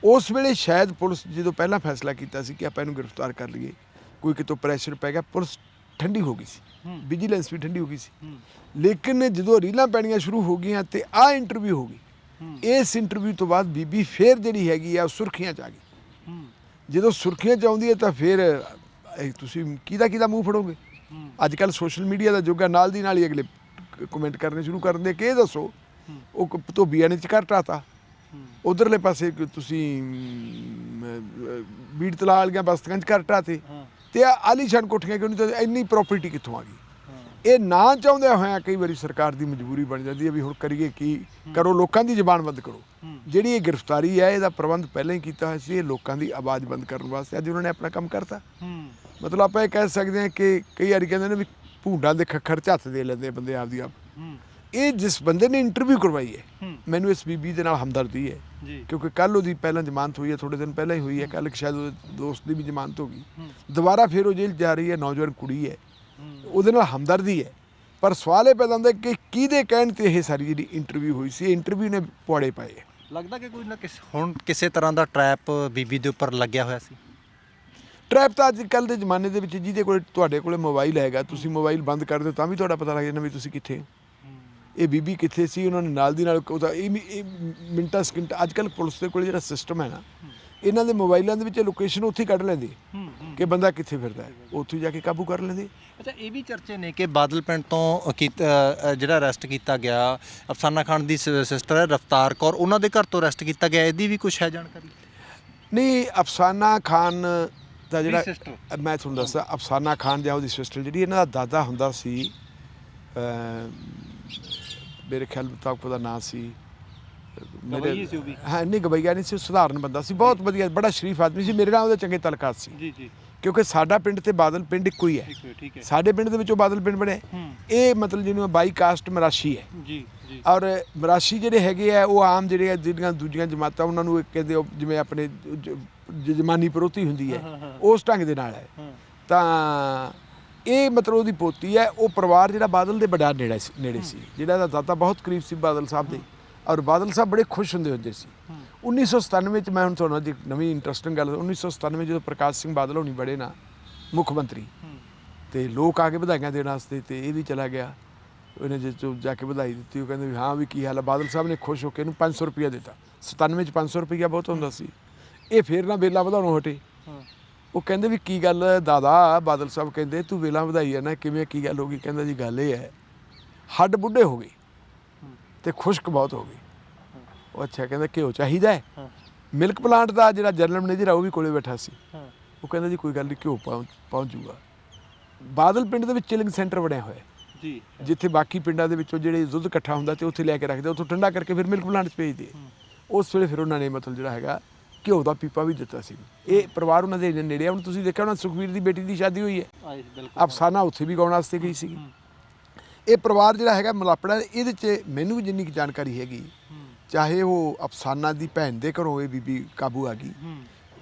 ਉਸ ਵੇਲੇ ਸ਼ਾਇਦ ਪੁਲਿਸ ਜਦੋਂ ਪਹਿਲਾਂ ਫੈਸਲਾ ਕੀਤਾ ਸੀ ਕਿ ਆਪਾਂ ਇਹਨੂੰ ਗ੍ਰਿਫਤਾਰ ਕਰ ਲਈਏ ਕੋਈ ਕਿਤੋਂ ਪ੍ਰੈਸ਼ਰ ਪੈ ਗਿਆ ਪੁਲਿਸ ਠੰਡੀ ਹੋ ਗਈ ਸੀ। ਵਿਜੀਲੈਂਸ ਵੀ ਠੰਡੀ ਹੋ ਗਈ ਸੀ। ਲੇਕਿਨ ਜਦੋਂ ਰੀਲਾਂ ਪੈਣੀਆਂ ਸ਼ੁਰੂ ਹੋ ਗਈਆਂ ਤੇ ਆਹ ਇੰਟਰਵਿਊ ਹੋ ਗਈ। ਇਸ ਇੰਟਰਵਿਊ ਤੋਂ ਬਾਅਦ ਬੀਬੀ ਫੇਰ ਜਿਹੜੀ ਹੈਗੀ ਆ ਉਹ ਸੁਰਖੀਆਂ 'ਚ ਆ ਗਈ। ਜਦੋਂ ਸੁਰਖੀਆਂ 'ਚ ਆਉਂਦੀ ਹੈ ਤਾਂ ਫਿਰ ਇਹ ਤੁਸੀਂ ਕਿਹਦਾ ਕਿਹਦਾ ਮੂੰਹ ਫੜੋਗੇ? ਅੱਜ ਕੱਲ ਸੋਸ਼ਲ ਮੀਡੀਆ ਦਾ ਯੁੱਗ ਹੈ, ਨਾਲ ਦੀ ਨਾਲ ਹੀ ਅਗਲੇ ਕਮੈਂਟ ਕਰਨੇ ਸ਼ੁਰੂ ਕਰ ਦਿੰਦੇ ਕਿ ਦੱਸੋ? ਉਹ ਕ- ਧੋਬੀਆਂ ਨੇ ਚ ਉਧਰਲੇ ਪਾਸੇ ਤੁਸੀਂ ਬੀੜ ਤਲਾ ਵਾਲੀਆਂ ਬਸਤੀਆਂ ਚ ਘਰ ਤੇ ਆਲੀਸ਼ਾਨ ਕੋਠੀਆਂ ਕਿਉਂ ਨਹੀਂ ਤੇ ਇੰਨੀ ਪ੍ਰਾਪਰਟੀ ਕਿੱਥੋਂ ਆ ਗਈ? ਇਹ ਨਾ ਚਾਹੁੰਦੇ ਹੋਇਆ ਕਈ ਵਾਰੀ ਸਰਕਾਰ ਦੀ ਮਜਬੂਰੀ ਬਣ ਜਾਂਦੀ ਹੈ ਵੀ ਹੁਣ ਕਰੀਏ ਕੀ? ਕਰੋ, ਲੋਕਾਂ ਦੀ ਜ਼ਬਾਨ ਬੰਦ ਕਰੋ। ਜਿਹੜੀ ਇਹ ਗ੍ਰਿਫਤਾਰੀ ਹੈ, ਇਹਦਾ ਪ੍ਰਬੰਧ ਪਹਿਲਾਂ ਹੀ ਕੀਤਾ ਹੋਇਆ ਸੀ, ਇਹ ਲੋਕਾਂ ਦੀ ਆਵਾਜ਼ ਬੰਦ ਕਰਨ ਵਾਸਤੇ ਅੱਜ ਉਹਨਾਂ ਨੇ ਆਪਣਾ ਕੰਮ ਕਰਤਾ। ਮਤਲਬ ਆਪਾਂ ਇਹ ਕਹਿ ਸਕਦੇ ਹਾਂ ਕਿ ਕਈ ਵਾਰੀ ਕਹਿੰਦੇ ਨੇ ਵੀ ਭੂੰਡਾਂ ਦੇ ਖੱਖਰ ਹੱਥ ਦੇ ਲੈਂਦੇ ਬੰਦੇ ਆਪਦੀ ਆਪ। ਹੂੰ। ਇਹ ਜਿਸ ਬੰਦੇ ਨੇ ਇੰਟਰਵਿਊ ਕਰਵਾਈ ਹੈ ਮੈਨੂੰ ਇਸ ਬੀਬੀ ਦੇ ਨਾਲ ਹਮਦਰਦੀ ਹੈ। ਕਿਉਂਕਿ ਕੱਲ ਉਹਦੀ ਪਹਿਲਾਂ ਜ਼ਮਾਨਤ ਹੋਈ ਹੈ ਥੋੜੇ ਦਿਨ ਪਹਿਲਾਂ ਹੀ ਹੋਈ ਹੈ ਕੱਲ ਸ਼ਾਇਦ ਉਹਦੇ ਦੋਸਤ ਦੀ ਵੀ ਜ਼ਮਾਨਤ ਹੋ ਗਈ। ਦੁਬਾਰਾ ਫਿਰ ਉਹ ਜੇਲ੍ਹ ਜਾ ਰਹੀ ਹੈ ਨੌਜਵਾਨ ਕੁੜੀ ਹੈ। ਉਹਦੇ ਨਾਲ ਹਮਦਰਦੀ ਹੈ। ਪਰ ਸਵਾਲ ਇਹ ਪੈਦਾ ਹੁੰਦਾ ਕਿ ਕਿਹਦੇ ਕਹਿਣ ਤੇ ਇਹ ਸਾਰੀ ਜਿਹੜੀ ਇੰਟਰਵਿਊ ਹੋਈ ਸੀ ਇੰਟਰਵਿਊ ਨੇ ਪੁਆੜੇ ਪਾਏ। ਲੱਗਦਾ ਕਿ ਕੋਈ ਨਾ ਕਿਸ ਹੁਣ ਕਿਸੇ ਤਰ੍ਹਾਂ ਦਾ ਟ੍ਰੈਪ ਬੀਬੀ ਦੇ ਉੱਪਰ ਲੱਗਿਆ ਹੋਇਆ ਸੀ। ਟ੍ਰੈਪ ਤਾਂ ਅੱਜ ਕੱਲ ਦੇ ਜ਼ਮਾਨੇ ਦੇ ਵਿੱਚ ਜਿਹਦੇ ਕੋਲ ਤੁਹਾਡੇ ਕੋਲੇ ਮੋਬਾਈਲ ਹੈਗਾ ਤੁਸੀਂ ਮੋਬਾਈਲ ਬੰਦ ਕਰ ਦਿਓ ਤਾਂ ਵੀ ਤੁਹਾਡਾ ਪਤਾ ਲੱਗ ਜਾਣਾ ਵੀ ਤੁਸੀਂ ਕਿੱਥੇ ਇਹ ਬੀਬੀ ਕਿੱਥੇ ਸੀ ਉਹਨਾਂ ਨੇ ਨਾਲ ਦੀ ਨਾਲ ਉਹਦਾ ਇਹ ਮਿੰਟਾਂ ਸਕਿੰਟ ਅੱਜ ਕੱਲ ਪੁਲਿਸ ਦੇ ਕੋਲ ਜਿਹੜਾ ਸਿਸਟਮ ਹੈ ਨਾ ਇਹਨਾਂ ਦੇ ਮੋਬਾਈਲਾਂ ਦੇ ਵਿੱਚ ਲੋਕੇਸ਼ਨ ਉੱਥੇ ਕੱਢ ਲੈਂਦੇ। ਕਿ ਬੰਦਾ ਕਿੱਥੇ ਫਿਰਦਾ ਹੈ ਉੱਥੇ ਜਾ ਕੇ ਕਾਬੂ ਕਰ ਲੈਂਦੇ। ਅੱਛਾ ਇਹ ਵੀ ਚਰਚੇ ਨੇ ਕਿ ਬਾਦਲ ਪਿੰਡ ਤੋਂ ਜਿਹੜਾ ਅਰੈਸਟ ਕੀਤਾ ਗਿਆ ਅਫਸਾਨਾ ਖਾਨ ਦੀ ਸਿਸਟਰ ਹੈ ਰਫਤਾਰ ਕੌਰ ਉਹਨਾਂ ਦੇ ਘਰ ਤੋਂ ਅਰੈਸਟ ਕੀਤਾ ਗਿਆ ਇਹਦੀ ਵੀ ਕੁਝ ਹੈ ਜਾਣਕਾਰੀ? ਨਹੀਂ ਅਫਸਾਨਾ ਖਾਨ ਦਾ ਜਿਹੜਾ। ਮੈਂ ਤੁਹਾਨੂੰ ਦੱਸਦਾ ਅਫਸਾਨਾ ਖਾਨ ਜਾਂ ਉਹਦੀ ਸਿਸਟਰ ਜਿਹੜੀ ਇਹਨਾਂ ਦਾ ਦਾਦਾ ਹੁੰਦਾ ਸੀ ਮੇਰੇ ਖਿਆਲ ਮੁਤਾਬਕ ਉਹਦਾ ਨਾਂ ਸੀ ਵੀ। ਹਾਂ ਨਹੀਂ ਗਵਈਆ ਨਹੀਂ ਸੀ ਸਧਾਰਨ ਬੰਦਾ ਸੀ ਬਹੁਤ ਵਧੀਆ ਬੜਾ ਸ਼ਰੀਫ ਆਦਮੀ ਸੀ ਮੇਰੇ ਨਾਲ ਉਹਦੇ ਚੰਗੇ ਤਲਕਾਤ ਸੀ। ਜੀ ਜੀ। ਕਿਉਂਕਿ ਸਾਡਾ ਪਿੰਡ ਤੇ ਬਾਦਲ ਪਿੰਡ ਇੱਕੋ ਹੀ ਹੈ। ਸਾਡੇ ਪਿੰਡ ਦੇ ਵਿੱਚੋਂ ਬਾਦਲ ਪਿੰਡ ਬਣਿਆ ਹੂੰ। ਇਹ ਮਤਲਬ ਜਿਹਨੂੰ ਬਾਈ ਕਾਸਟ ਮਰਾਸ਼ੀ ਹੈ। ਜੀ। ਔਰ ਮਰਾਸ਼ੀ ਜਿਹੜੇ ਹੈਗੇ ਆ ਉਹ ਆਮ ਜਿਹੜੇ ਜਿਹੜੀਆਂ ਦੂਜੀਆਂ ਜਮਾਤਾਂ ਉਹਨਾਂ ਨੂੰ ਇੱਕ ਕਹਿੰਦੇ ਜਿਵੇਂ ਆਪਣੇ ਜ- ਜਜਮਾਨੀ ਪ੍ਰੋਤੀ ਹੁੰਦੀ ਹੈ। ਉਸ ਢੰਗ ਦੇ ਨਾਲ ਹੈ। ਤਾਂ ਇਹ ਮਤਲਬ ਉਹਦੀ ਪੋਤੀ ਹੈ ਉਹ ਪਰਿਵਾਰ ਜਿਹੜਾ ਬਾਦਲ ਦੇ ਬੜਾ ਨੇੜੇ ਸੀ ਨੇੜੇ ਸੀ। ਜਿਹੜਾ ਦਾ ਦਾਦਾ ਬਹੁਤ ਕਰੀਬ ਸੀ ਬਾਦਲ ਸਾਹਿਬ ਦੇ। ਔਰ ਬਾਦਲ ਸਾਹਿਬ ਬੜੇ ਖੁਸ਼ ਹੁੰਦੇ ਹੁੰਦੇ ਸੀ। 1997 ਚ ਮੈਂ ਹੁਣ ਤੁਹਾਨੂੰ ਇੱਕ ਨਵੀਂ ਇੰਟਰਸਟਿੰਗ ਗੱਲ 1997 ਜਦੋਂ ਪ੍ਰਕਾਸ਼ ਸਿੰਘ ਬਾਦਲ ਹੋਣੀ ਬੜੇ ਨਾ ਮੁੱਖ ਮੰਤਰੀ। ਤੇ ਲੋਕ ਆ ਕੇ ਵਧਾਈਆਂ ਦੇਣ ਵਾਸਤੇ ਤੇ ਇਹ ਵੀ ਚਲਾ ਗਿਆ। ਉਹਨੇ ਜੇ ਚੋ ਜਾ ਕੇ ਵਧਾਈ ਦਿੱਤੀ ਉਹ ਕਹਿੰਦੇ ਵੀ ਹਾਂ ਵੀ ਕੀ ਹਾਲ ਹੈ ਬਾਦਲ ਸਾਹਿਬ ਨੇ ਖੁਸ਼ ਹੋ ਕੇ ਇਹਨੂੰ 500 ਰੁਪਇਆ ਦਿੱਤਾ। 97 ਚ 500 ਰੁਪਇਆ ਬਹੁਤ ਹੁੰਦਾ ਸੀ। ਇਹ ਫੇਰ ਨਾ ਵੇਲਾ ਵਧਾਉਣੋਂ ਹਟੇ। ਹਾਂ। ਉਹ ਕਹਿੰਦੇ ਵੀ ਕੀ ਗੱਲ ਦਾਦਾ ਬਾਦਲ ਸਾਹਿਬ ਕਹਿੰਦੇ ਤੂੰ ਵੇਲਾ ਵਧਾਈ ਆ ਨਾ ਕਿਵੇਂ ਕੀ ਗੱਲ ਹੋ ਗਈ? ਕਹਿੰਦਾ ਜੀ ਗੱਲ ਇਹ ਹੈ ਹੱਡ ਬੁੱਢੇ ਹੋ ਗਏ ਤੇ ਖੁਸ਼ਕ ਬਹੁਤ ਹੋ ਗਈ। ਉਹ ਅੱਛਾ ਕਹਿੰਦਾ ਘਿਓ ਚਾਹੀਦਾ ਹੈ? ਹਾਂ। ਮਿਲਕ ਪਲਾਂਟ ਦਾ ਜਿਹੜਾ ਜਨਰਲ ਮੈਨੇਜਰ ਆ ਉਹ ਵੀ ਕੋਲੇ ਬੈਠਾ ਸੀ। ਹਾਂ। ਉਹ ਕਹਿੰਦਾ ਜੀ ਕੋਈ ਗੱਲ ਨਹੀਂ ਘਿਓ ਪਹੁੰਚ ਪਹੁੰਚ ਜੂਗਾ। ਬਾਦਲ ਪਿੰਡ ਦੇ ਵਿੱਚ ਚਿਲਿੰਗ ਸੈਂਟਰ ਬਣਿਆ ਹੋਇਆ ਹੈ। ਜੀ। ਜਿੱਥੇ ਬਾਕੀ ਪਿੰਡਾਂ ਦੇ ਵਿੱਚੋਂ ਜਿਹੜੇ ਦੁੱਧ ਇਕੱਠਾ ਹੁੰਦਾ ਤੇ ਉੱਥੇ ਲੈ ਕੇ ਰੱਖਦੇ ਉੱਥੋਂ ਠੰਡਾ ਕਰਕੇ ਫਿਰ ਮਿਲਕ ਪਲਾਂਟ 'ਚ ਭੇਜਦੇ ਉਸ ਵੇਲੇ ਫਿਰ ਉਹਨਾਂ ਨੇ ਮਤਲਬ ਜਿਹੜਾ ਹੈਗਾ ਘਿਓ ਦਾ ਪੀਪਾ ਵੀ ਦਿੱਤਾ ਸੀ। ਇਹ ਪਰਿਵਾਰ ਉਹਨਾਂ ਦੇ ਨੇੜੇ ਆ। ਹੁਣ ਤੁਸੀਂ ਦੇਖਿਆ ਹੋਣਾ ਸੁਖਵੀਰ ਦੀ ਬੇਟੀ ਦੀ ਸ਼ਾਦੀ ਹੋਈ ਹੈ। ਅਫਸਾਨਾ ਉੱਥੇ ਵੀ ਗਾਉਣ ਵਾਸਤੇ ਗਈ ਸੀ ਇਹ ਪਰਿਵਾਰ ਜਿਹੜਾ ਹੈਗਾ ਮਲਾਪੜਾ ਇਹਦੇ 'ਚ ਮੈਨੂੰ ਵੀ ਜਿੰਨੀ ਕੁ ਜਾਣਕਾਰੀ ਹੈਗੀ ਚਾਹੇ ਉਹ ਅਫਸਾਨਾ ਦੀ ਭੈਣ ਦੇ ਘਰੋਂ ਇਹ ਬੀਬੀ ਕਾਬੂ ਆ ਗਈ।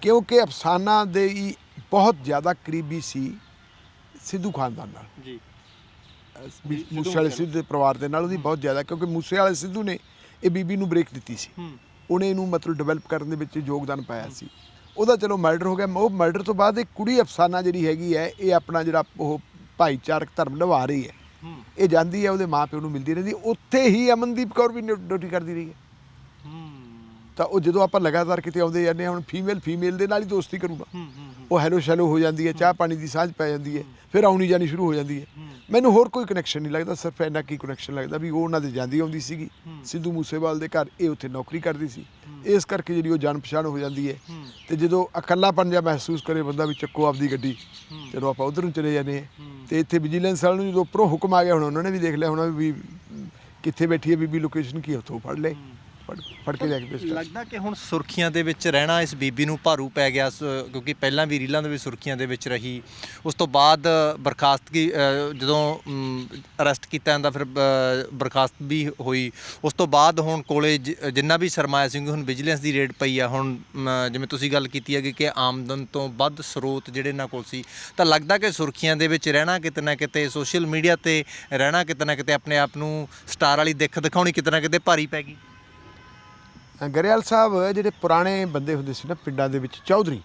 ਕਿਉਂਕਿ ਅਫਸਾਨਾ ਦੇ ਹੀ ਬਹੁਤ ਜ਼ਿਆਦਾ ਕਰੀਬੀ ਸੀ ਸਿੱਧੂ ਖਾਨਦਾਨ ਨਾਲ। ਜੀ। ਵੀ ਮੂਸੇ ਵਾਲੇ ਸਿੱਧੂ ਦੇ ਪਰਿਵਾਰ ਦੇ ਨਾਲ ਉਹਦੀ ਬਹੁਤ ਜ਼ਿਆਦਾ ਕਿਉਂਕਿ ਮੂਸੇ ਵਾਲੇ ਸਿੱਧੂ ਨੇ ਇਹ ਬੀਬੀ ਨੂੰ ਬ੍ਰੇਕ ਦਿੱਤੀ ਸੀ। ਉਹਨੇ ਇਹਨੂੰ ਮਤਲਬ ਡਿਵੈਲਪ ਕਰਨ ਦੇ ਵਿੱਚ ਯੋਗਦਾਨ ਪਾਇਆ ਸੀ। ਉਹਦਾ ਚਲੋ ਮਰਡਰ ਹੋ ਗਿਆ। ਉਹ ਮਰਡਰ ਤੋਂ ਬਾਅਦ ਇਹ ਕੁੜੀ ਅਫਸਾਨਾ ਜਿਹੜੀ ਹੈਗੀ ਹੈ ਇਹ ਆਪਣਾ ਜਿਹੜਾ ਉਹ ਭਾਈਚਾਰਕ ਧਰਮ ਨਿਭਾ ਰਹੀ ਹੈ। ਇਹ ਜਾਂਦੀ ਹੈ ਉਹਦੇ ਮਾਪਿਓ ਨੂੰ ਮਿਲਦੀ ਰਹਿੰਦੀ। ਉੱਥੇ ਹੀ ਅਮਨਦੀਪ ਕੌਰ ਵੀ ਡਿਊਟੀ ਕਰਦੀ ਰਹੀ ਹੂੰ। ਤਾਂ ਉਹ ਜਦੋਂ ਆਪਾਂ ਲਗਾਤਾਰ ਕਿਤੇ ਆਉਂਦੇ ਜਾਂਦੇ ਹੁਣ ਫੀਮੇਲ ਫੀਮੇਲ ਦੇ ਨਾਲ ਹੀ ਦੋਸਤੀ ਕਰੂਗਾ। ਉਹ ਹੈਲੋ ਸ਼ੈਲੋ ਹੋ ਜਾਂਦੀ ਹੈ ਚਾਹ ਪਾਣੀ ਦੀ ਸਾਂਝ ਪੈ ਜਾਂਦੀ ਹੈ ਫਿਰ ਆਉਣੀ ਜਾਣੀ ਸ਼ੁਰੂ ਹੋ ਜਾਂਦੀ ਹੈ। ਮੈਨੂੰ ਹੋਰ ਕੋਈ ਕਨੈਕਸ਼ਨ ਨਹੀਂ ਲੱਗਦਾ ਸਿਰਫ ਇੰਨਾ ਕੀ ਕਨੈਕਸ਼ਨ ਲੱਗਦਾ ਵੀ ਉਹ ਉਹਨਾਂ ਦੇ ਜਾਂਦੀ ਆਉਂਦੀ ਸੀਗੀ। ਸਿੱਧੂ ਮੂਸੇਵਾਲ ਦੇ ਘਰ ਇਹ ਉੱਥੇ ਨੌਕਰੀ ਕਰਦੀ ਸੀ। ਇਸ ਕਰਕੇ ਜਿਹੜੀ ਉਹ ਜਾਣ ਪਛਾਣ ਹੋ ਜਾਂਦੀ ਹੈ ਤੇ ਜਦੋਂ ਇਕੱਲਾਪਨ ਜਿਹਾ ਮਹਿਸੂਸ ਕਰੇ ਬੰਦਾ ਵੀ ਚੱਕੋ ਆਪਦੀ ਗੱਡੀ ਚਲੋ ਆਪਾਂ ਉਧਰ ਨੂੰ ਚਲੇ ਜਾਂਦੇ ਹਾਂ ਤੇ ਇੱਥੇ ਵਿਜੀਲੈਂਸ ਵਾਲਿਆਂ ਨੂੰ ਜਦੋਂ ਉੱਪਰੋਂ ਹੁਕਮ ਆ ਗਿਆ ਹੁਣ ਉਹਨਾਂ ਨੇ ਵੀ ਦੇਖ ਲਿਆ ਹੋਣਾ ਵੀ ਕਿੱਥੇ ਬੈਠੀ ਹੈ ਬੀਬੀ ਲੋਕੇਸ਼ਨ ਕੀ ਹੈ, ਉੱਥੋਂ ਫੜ ਲੈ ਫੜ ਫੜ ਕੇ ਜਾ ਕੇ ਪੇਸ਼ ਕਰ ਲੱਗਦਾ ਕਿ ਹੁਣ ਸੁਰਖੀਆਂ ਦੇ ਵਿੱਚ ਰਹਿਣਾ ਇਸ ਬੀਬੀ ਨੂੰ ਭਾਰੂ ਪੈ ਗਿਆ ਸ- ਕਿਉਂਕਿ ਪਹਿਲਾਂ ਵੀ ਰੀਲਾਂ ਦੇ ਵਿੱਚ ਸੁਰਖੀਆਂ ਦੇ ਵਿੱਚ ਰਹੀ। ਉਸ ਤੋਂ ਬਾਅਦ ਬਰਖਾਸਤਗੀ ਅ, ਜਦੋਂ ਅਰੈਸਟ ਕੀਤਾ ਜਾਂਦਾ ਫਿਰ ਬ- ਬਰਖਾਸਤ ਵੀ ਹੋਈ। ਉਸ ਤੋਂ ਬਾਅਦ ਹੁਣ ਕੋਲੇ ਜ- ਜਿੰਨਾ ਵੀ ਸਰਮਾਇਆ ਸਿੰਘ ਹੁਣ ਵਿਜੀਲੈਂਸ ਦੀ ਰੇਡ ਪਈ ਆ। ਹੁਣ ਮ, ਜਿਵੇਂ ਤੁਸੀਂ ਗੱਲ ਕੀਤੀ ਹੈਗੀ ਕਿ ਆਮਦਨ ਤੋਂ ਵੱਧ ਸਰੋਤ ਜਿਹੜੇ ਇਹਨਾਂ ਕੋਲ ਸੀ ਤਾਂ ਲੱਗਦਾ ਕਿ ਸੁਰਖੀਆਂ ਦੇ ਵਿੱਚ ਰਹਿਣਾ ਕਿਤੇ ਨਾ ਕਿਤੇ ਸੋਸ਼ਲ ਮੀਡੀਆ ਤੇ ਰਹਿਣਾ ਕਿਤੇ ਨਾ ਕਿਤੇ ਆਪਣੇ ਆਪ ਨੂੰ ਸਟਾਰ ਵਾਲੀ ਦਿੱਖ ਦਿਖਾਉਣੀ ਕਿਤੇ ਨਾ ਕਿਤੇ ਭਾਰੀ ਪੈ ਗਈ। ਗਰੇਵਾਲ ਸਾਹਿਬ ਜਿਹੜੇ ਪੁਰਾਣੇ ਬੰਦੇ ਹੁੰਦੇ ਸੀ ਨਾ ਪਿੰਡਾਂ ਦੇ ਵਿੱਚ ਚੌਧਰੀ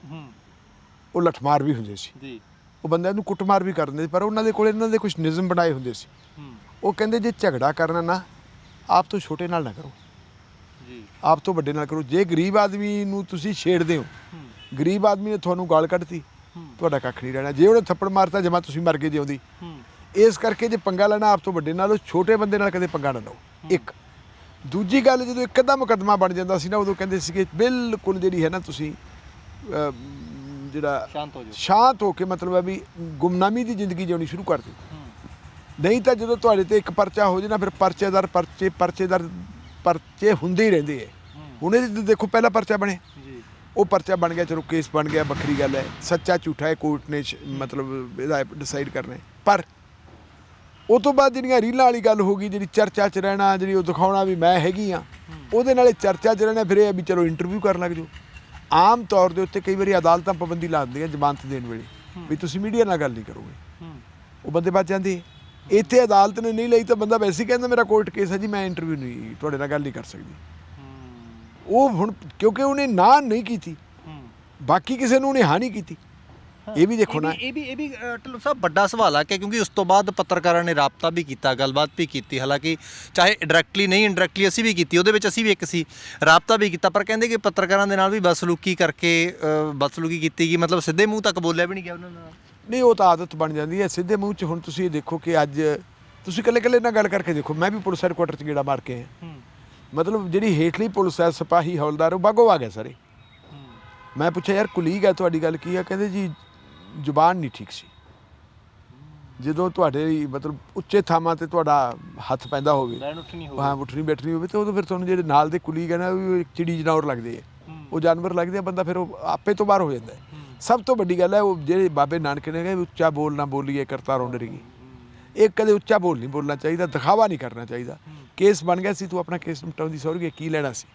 ਉਹ ਲਠਮਾਰ ਵੀ ਹੁੰਦੇ ਸੀ। ਜੀ। ਉਹ ਬੰਦਿਆਂ ਨੂੰ ਕੁੱਟਮਾਰ ਵੀ ਕਰ ਦਿੰਦੇ ਸੀ ਪਰ ਉਹਨਾਂ ਦੇ ਕੋਲ ਇਹਨਾਂ ਦੇ ਕੁਝ ਨਿਯਮ ਬਣਾਏ ਹੁੰਦੇ ਸੀ। ਉਹ ਕਹਿੰਦੇ ਜੇ ਝਗੜਾ ਕਰਨਾ ਨਾ ਆਪ ਤੋਂ ਛੋਟੇ ਨਾਲ ਨਾ ਕਰੋ। ਜੀ। ਆਪ ਤੋਂ ਵੱਡੇ ਨਾਲ ਕਰੋ। ਜੇ ਗਰੀਬ ਆਦਮੀ ਨੂੰ ਤੁਸੀਂ ਛੇੜਦੇ ਹੋ ਗਰੀਬ ਆਦਮੀ ਨੇ ਤੁਹਾਨੂੰ ਗਾਲ ਕੱਢਤੀ ਤੁਹਾਡਾ ਕੱਖ ਨਹੀਂ ਰਹਿਣਾ। ਜੇ ਉਹਨੇ ਥੱਪੜ ਮਾਰਤਾ ਜਮਾ ਤੁਸੀਂ ਮਰ ਗਏ ਜਿਉਂਦੀ ਇਸ ਕਰਕੇ ਜੇ ਪੰਗਾ ਲੈਣਾ ਆਪ ਤੋਂ ਵੱਡੇ ਨਾਲ ਉਹ ਛੋਟੇ ਬੰਦੇ ਨਾਲ ਕਦੇ ਪੰਗਾ ਨਾ ਲਓ। ਇੱਕ। ਦੂਜੀ ਗੱਲ ਜਦੋਂ ਇੱਕ ਅੱਧਾ ਮੁਕੱਦਮਾ ਬਣ ਜਾਂਦਾ ਸੀ ਨਾ ਉਦੋਂ ਕਹਿੰਦੇ ਸੀਗੇ ਬਿਲਕੁਲ ਜਿਹੜੀ ਹੈ ਨਾ ਤੁਸੀਂ ਜਿਹੜਾ ਸ਼ਾਂਤ ਹੋ ਜਾਓ। ਸ਼ਾਂਤ ਹੋ ਕੇ ਮਤਲਬ ਹੈ ਵੀ ਗੁੰਮਨਾਮੀ ਦੀ ਜ਼ਿੰਦਗੀ ਜਿਉਣੀ ਸ਼ੁਰੂ ਕਰ ਦਿਓ ਨਹੀਂ ਤਾਂ ਜਦੋਂ ਤੁਹਾਡੇ ਤੇ ਇੱਕ ਪਰਚਾ ਹੋ ਜੇ ਨਾ ਫਿਰ ਪਰਚੇਦਾਰ ਪਰਚੇ ਪਰਚੇਦਾਰ ਪਰਚੇ ਹੁੰਦੇ ਹੀ ਰਹਿੰਦੇ ਐ ਹੁਣ ਇਹ ਦੇਖੋ ਪਹਿਲਾ ਪਰਚਾ ਬਣਿਆ ਜੀ। ਉਹ ਪਰਚਾ ਬਣ ਗਿਆ ਚਲੋ ਕੇਸ ਬਣ ਗਿਆ ਵੱਖਰੀ ਗੱਲ ਹੈ। ਸੱਚਾ ਝੂਠਾ ਹੈ ਕੋਰਟ ਨੇ ਮਤਲਬ ਇਹਦਾ ਡਿਸਾਈਡ ਕਰਨਾ ਪਰ ਉਹ ਤੋਂ ਬਾਅਦ ਜਿਹੜੀਆਂ ਰੀਲਾਂ ਵਾਲੀ ਗੱਲ ਹੋ ਗਈ ਜਿਹੜੀ ਚਰਚਾ 'ਚ ਰਹਿਣਾ ਜਿਹੜੀ ਉਹ ਦਿਖਾਉਣਾ ਵੀ ਮੈਂ ਹੈਗੀ ਆ ਉਹਦੇ ਨਾਲੇ ਚਰਚਾ 'ਚ ਰਹਿਣਾ ਫਿਰ ਇਹ ਵੀ ਚਲੋ ਇੰਟਰਵਿਊ ਕਰਨ ਲੱਗ ਜਾਓ। ਆਮ ਤੌਰ ਦੇ ਉੱਤੇ ਕਈ ਵਾਰੀ ਅਦਾਲਤਾਂ ਪਾਬੰਦੀ ਲਾ ਦਿੰਦੀਆਂ ਜ਼ਮਾਨਤ ਦੇਣ ਵੇਲੇ ਵੀ ਤੁਸੀਂ ਮੀਡੀਆ ਨਾਲ ਗੱਲ ਨਹੀਂ ਕਰੋਗੇ। ਉਹ ਬੰਦੇ ਬਚ ਜਾਂਦੇ। ਇੱਥੇ ਅਦਾਲਤ ਨੇ ਨਹੀਂ ਲਈ ਤਾਂ ਬੰਦਾ ਵੈਸੇ ਹੀ ਕਹਿੰਦਾ ਮੇਰਾ ਕੋਰਟ ਕੇਸ ਹੈ ਜੀ ਮੈਂ ਇੰਟਰਵਿਊ ਨਹੀਂ ਤੁਹਾਡੇ ਨਾਲ ਗੱਲ ਨਹੀਂ ਕਰ ਸਕਦੀ। ਉਹ ਹੁਣ ਕਿਉਂਕਿ ਉਹਨੇ ਨਾ ਨਹੀਂ ਕੀਤੀ ਬਾਕੀ ਕਿਸੇ ਨੂੰ ਉਹਨੇ ਹਾਂ ਨਹੀਂ ਕੀਤੀ। ਇਹ ਵੀ ਦੇਖੋ ਨਾ। ਇਹ ਵੀ ਇਹ ਵੀ ਅ, ਢਿੱਲੋਂ ਸਾਹਿਬ ਵੱਡਾ ਸਵਾਲ ਆ ਕਿ ਕਿਉਂਕਿ ਉਸ ਤੋਂ ਬਾਅਦ ਪੱਤਰਕਾਰਾਂ ਨੇ ਰਾਬਤਾ ਵੀ ਕੀਤਾ ਗੱਲਬਾਤ ਵੀ ਕੀਤੀ ਹਾਲਾਂਕਿ ਚਾਹੇ ਡਾਇਰੈਕਟਲੀ ਨਹੀਂ ਇਨਡਾਇਰੈਕਟਲੀ ਅਸੀਂ ਵੀ ਕੀਤੀ ਉਹਦੇ ਵਿੱਚ ਅਸੀਂ ਵੀ ਇੱਕ ਸੀ ਰਾਬਤਾ ਵੀ ਕੀਤਾ ਪਰ ਕਹਿੰਦੇ ਕਿ ਪੱਤਰਕਾਰਾਂ ਦੇ ਨਾਲ ਵੀ ਬਦਸਲੂਕੀ ਕਰਕੇ ਅ, ਬਦਸਲੂਕੀ ਕੀਤੀ ਗਈ ਮਤਲਬ ਸਿੱਧੇ ਮੂੰਹ ਤੱਕ ਬੋਲਿਆ ਵੀ ਨਹੀਂ ਗਿਆ ਉਹਨਾਂ ਨਾਲ। ਨਹੀਂ ਉਹ ਤਾਂ ਆਦਤ ਬਣ ਜਾਂਦੀ ਹੈ ਸਿੱਧੇ ਮੂੰਹ 'ਚ ਹੁਣ ਤੁਸੀਂ ਇਹ ਦੇਖੋ ਕਿ ਅੱਜ ਤੁਸੀਂ ਇਕੱਲੇ ਇਕੱਲੇ ਨਾਲ ਗੱਲ ਕਰਕੇ ਦੇਖੋ ਮੈਂ ਵੀ ਪੁਲਿਸ ਹੈਡਕੁਆਟਰ 'ਚ ਗੇੜਾ ਮਾਰ ਕੇ ਆਇਆ। ਮਤਲਬ ਜਿਹੜੀ ਹੇਠਲੀ ਪੁਲਿਸ ਹੈ ਸਿਪਾਹੀ ਹੌਲਦਾਰ ਉਹ ਬਾਗੋ ਆ ਗਏ ਸਾਰੇ। ਮੈਂ ਪੁੱਛਿਆ ਯਾਰ ਕੁਲੀਗ ਹੈ ਤੁਹਾਡੀ ਗੱਲ ਕੀ ਹੈ ਕਹਿੰਦੇ ਜੀ ਜ਼ੁਬਾਨ ਨਹੀਂ ਠੀਕ ਸੀ। ਜਦੋਂ ਤੁਹਾਡੇ ਮਤਲਬ ਉੱਚੇ ਥਾਵਾਂ ਤੇ ਤੁਹਾਡਾ ਹੱਥ ਪੈਂਦਾ ਹੋਵੇ ਲੈਣ ਉੱਠਣੀ ਹਾਂ ਉੱਠਣੀ ਬੈਠਣੀ ਹੋਵੇ ਤੇ ਉਦੋਂ ਫਿਰ ਤੁਹਾਨੂੰ ਜਿਹੜੇ ਨਾਲ ਦੇ ਕੁਲੀਗ ਹੈ ਨਾ ਉਹ ਇੱਕ ਚਿੜੀ ਜਨਾਵਰ ਲੱਗਦੇ ਆ। ਉਹ ਜਾਨਵਰ ਲੱਗਦੇ ਆ ਬੰਦਾ ਫਿਰ ਉਹ ਆਪੇ ਤੋਂ ਬਾਹਰ ਹੋ ਜਾਂਦਾ। ਸਭ ਤੋਂ ਵੱਡੀ ਗੱਲ ਹੈ ਉਹ ਜਿਹੜੇ ਬਾਬੇ ਨਾਨਕ ਨੇ ਕਿਹਾ ਵੀ ਉੱਚਾ ਬੋਲ ਨਾ ਬੋਲੀਏ ਕਰਤਾ ਰੋਣ ਰਹੀ ਇਹ ਕਦੇ ਉੱਚਾ ਬੋਲ ਨਹੀਂ ਬੋਲਣਾ ਚਾਹੀਦਾ ਦਿਖਾਵਾ ਨਹੀਂ ਕਰਨਾ ਚਾਹੀਦਾ। ਕੇਸ ਬਣ ਗਿਆ ਸੀ ਤੂੰ ਆਪਣਾ ਕੇਸ ਮਿਟਾਉਣ ਦੀ ਸੌਰਗੇ ਕੀ ਲੈਣਾ ਸੀ।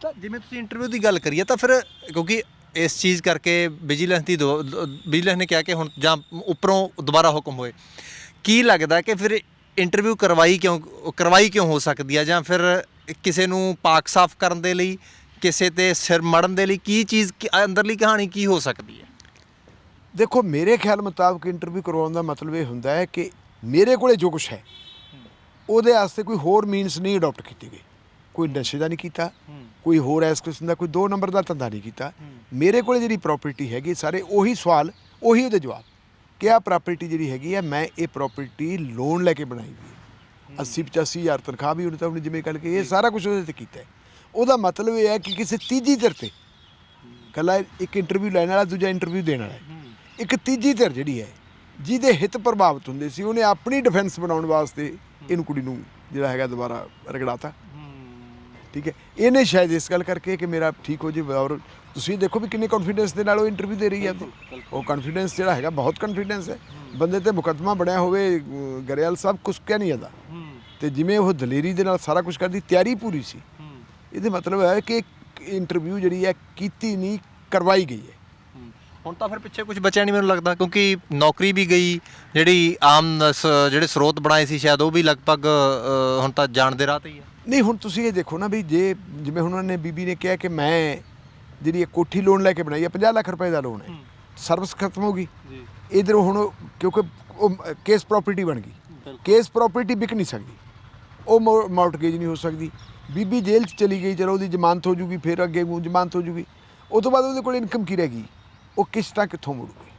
ਤਾਂ ਜਿਵੇਂ ਤੁਸੀਂ ਇੰਟਰਵਿਊ ਦੀ ਗੱਲ ਕਰੀਏ ਤਾਂ ਫਿਰ ਕਿਉਂਕਿ ਇਸ ਚੀਜ਼ ਕਰਕੇ ਵਿਜੀਲੈਂਸ ਦੀ ਵਿਜੀਲੈਂਸ ਨੇ ਕਿਹਾ ਕਿ ਹੁਣ ਜਾਂ ਉੱਪਰੋਂ ਦੁਬਾਰਾ ਹੁਕਮ ਹੋਏ। ਕੀ ਲੱਗਦਾ ਕਿ ਫਿਰ ਇੰਟਰਵਿਊ ਕਰਵਾਈ ਕਿਉਂ ਕਰਵਾਈ ਕਿਉਂ ਹੋ ਸਕਦੀ ਹੈ ਜਾਂ ਫਿਰ ਕਿਸੇ ਨੂੰ ਪਾਕ ਸਾਫ਼ ਕਰਨ ਦੇ ਲਈ ਕਿਸੇ ਤੇ ਸਿਰ ਮੜਨ ਦੇ ਲਈ ਕੀ ਚੀਜ਼ ਅੰਦਰਲੀ ਕਹਾਣੀ ਕੀ ਹੋ ਸਕਦੀ ਹੈ? ਦੇਖੋ ਮੇਰੇ ਖਿਆਲ ਮੁਤਾਬਕ ਇੰਟਰਵਿਊ ਕਰਵਾਉਣ ਦਾ ਮਤਲਬ ਇਹ ਹੁੰਦਾ ਹੈ ਕਿ ਮੇਰੇ ਕੋਲੇ ਜੋ ਕੁਝ ਹੈ ਉਹਦੇ ਵਾਸਤੇ ਕੋਈ ਹੋਰ ਮੀਨਸ ਨਹੀਂ ਅਡਾਪਟ ਕੀਤੇ ਗਏ ਕੋਈ ਨਸ਼ੇ ਦਾ ਨਹੀਂ ਕੀਤਾ ਕੋਈ ਹੋਰ ਐਸ ਕਿਸਮ ਦਾ ਕੋਈ ਦੋ ਨੰਬਰ ਦਾ ਧੰਦਾ ਨਹੀਂ ਕੀਤਾ। ਮੇਰੇ ਕੋਲੇ ਜਿਹੜੀ ਪ੍ਰਾਪਰਟੀ ਹੈਗੀ ਸਾਰੇ ਉਹੀ ਸਵਾਲ ਉਹੀ ਉਹਦੇ ਜਵਾਬ। ਕਿ ਆਹ ਪ੍ਰਾਪਰਟੀ ਜਿਹੜੀ ਹੈਗੀ ਹੈ ਮੈਂ ਇਹ ਪ੍ਰਾਪਰਟੀ ਲੋਨ ਲੈ ਕੇ ਬਣਾਈ ਵੀ ਹੈ। 80 85 ਹਜ਼ਾਰ ਤਨਖਾਹ ਵੀ ਉਹਨੇ ਤਾਂ ਆਪਣੀ ਜਿਵੇਂ ਕਰਕੇ ਇਹ ਸਾਰਾ ਕੁਝ ਉਹਦੇ ਤੇ ਕੀਤਾ ਉਹਦਾ ਮਤਲਬ ਇਹ ਹੈ ਕਿ ਕਿਸੇ ਤੀਜੀ ਧਿਰ ਤੇ ਕੱਲਾ ਇੱਕ ਇੰਟਰਵਿਊ ਲੈਣ ਵਾਲਾ ਦੂਜਾ ਇੰਟਰਵਿਊ ਦੇਣ ਵਾਲਾ ਇੱਕ ਤੀਜੀ ਧਿਰ ਜਿਹੜੀ ਹੈ ਜਿਹਦੇ ਹਿੱਤ ਪ੍ਰਭਾਵਿਤ ਹੁੰਦੇ ਸੀ ਉਹਨੇ ਆਪਣੀ ਡਿਫੈਂਸ ਬਣਾਉਣ ਵਾਸਤੇ ਇਹਨੂੰ ਕੁੜੀ ਨੂੰ ਜਿਹੜਾ ਹੈਗਾ ਦੁਬਾਰਾ ਰਗੜਾਤਾ। ਠੀਕ ਹੈ? ਇਹਨੇ ਸ਼ਾਇਦ ਇਸ ਗੱਲ ਕਰਕੇ ਕਿ ਮੇਰਾ ਠੀਕ ਹੋ ਜੇ ਔਰ ਤੁਸੀਂ ਦੇਖੋ ਵੀ ਕਿੰਨੇ ਕੌਨਫੀਡੈਂਸ ਦੇ ਨਾਲ ਉਹ ਇੰਟਰਵਿਊ ਦੇ ਰਹੀ ਹੈ। ਤੇ ਉਹ ਕੌਨਫੀਡੈਂਸ ਜਿਹੜਾ ਹੈਗਾ ਬਹੁਤ ਕੌਨਫੀਡੈਂਸ ਹੈ। ਬੰਦੇ ਤੇ ਮੁਕੱਦਮਾ ਬਣਿਆ ਹੋਵੇ ਗਰੇਵਾਲ ਸਾਹਿਬ ਕੁਛ ਕਹਿ ਨਹੀਂ ਜਾਂਦਾ। ਤੇ ਜਿਵੇਂ ਉਹ ਦਲੇਰੀ ਦੇ ਨਾਲ ਸਾਰਾ ਕੁਝ ਕਰਦੀ ਤਿਆਰੀ ਪੂਰੀ ਸੀ। ਇਹਦੇ ਮਤਲਬ ਹੈ ਕਿ ਇੰਟਰਵਿਊ ਜਿਹੜੀ ਹੈ ਕੀਤੀ ਨਹੀਂ ਕਰਵਾਈ ਗਈ ਹੈ। ਹੁਣ ਤਾਂ ਫਿਰ ਪਿੱਛੇ ਕੁਝ ਬਚਿਆ ਨਹੀਂ ਮੈਨੂੰ ਲੱਗਦਾ ਕਿਉਂਕਿ ਨੌਕਰੀ ਵੀ ਗਈ ਜਿਹੜੀ ਆਮ ਜਿਹੜੇ ਸਰੋਤ ਬਣਾਏ ਸੀ ਸ਼ਾਇਦ ਉਹ ਵੀ ਲਗਭਗ ਹੁਣ ਤਾਂ ਜਾਣ ਦੇ ਰਾਹ ਤੇ ਹੀ ਹੈ ਨਹੀਂ ਹੁਣ ਤੁਸੀਂ ਇਹ ਦੇਖੋ ਨਾ ਵੀ ਜੇ ਜਿਵੇਂ ਹੁਣ ਉਹਨਾਂ ਨੇ ਬੀਬੀ ਨੇ ਕਿਹਾ ਕਿ ਮੈਂ ਜਿਹੜੀ ਇਹ ਕੋਠੀ ਲੋਨ ਲੈ ਕੇ ਬਣਾਈ ਹੈ 50 ਲੱਖ ਰੁਪਏ ਦਾ ਲੋਨ ਹੈ। ਸਰਵਿਸ ਖਤਮ ਹੋ ਗਈ। ਜੀ। ਇਧਰ ਹੁਣ ਕਿਉਂਕਿ ਉਹ ਕੇਸ ਪ੍ਰਾਪਰਟੀ ਬਣ ਗਈ। ਕੇਸ ਪ੍ਰਾਪਰਟੀ ਵਿਕ ਨਹੀਂ ਸਕਦੀ। ਉਹ ਮਾਰਟਗੇਜ ਨਹੀਂ ਹੋ ਸਕਦੀ। ਬੀਬੀ ਜੇਲ੍ਹ 'ਚ ਚਲੀ ਗਈ ਚਲੋ ਉਹਦੀ ਜ਼ਮਾਨਤ ਹੋ ਜੂਗੀ ਫਿਰ ਅੱਗੇ ਉਹ ਜ਼ਮਾਨਤ ਹੋ ਜੂਗੀ। ਉਸ ਤੋਂ ਬਾਅਦ ਉਹਦੇ ਕੋਲ ਇਨਕਮ ਕੀ ਰਹਿ ਗਈ? ਉਹ ਕਿਸ਼ਤਾਂ ਕਿੱਥੋਂ ਮੁੜੂਗੀ?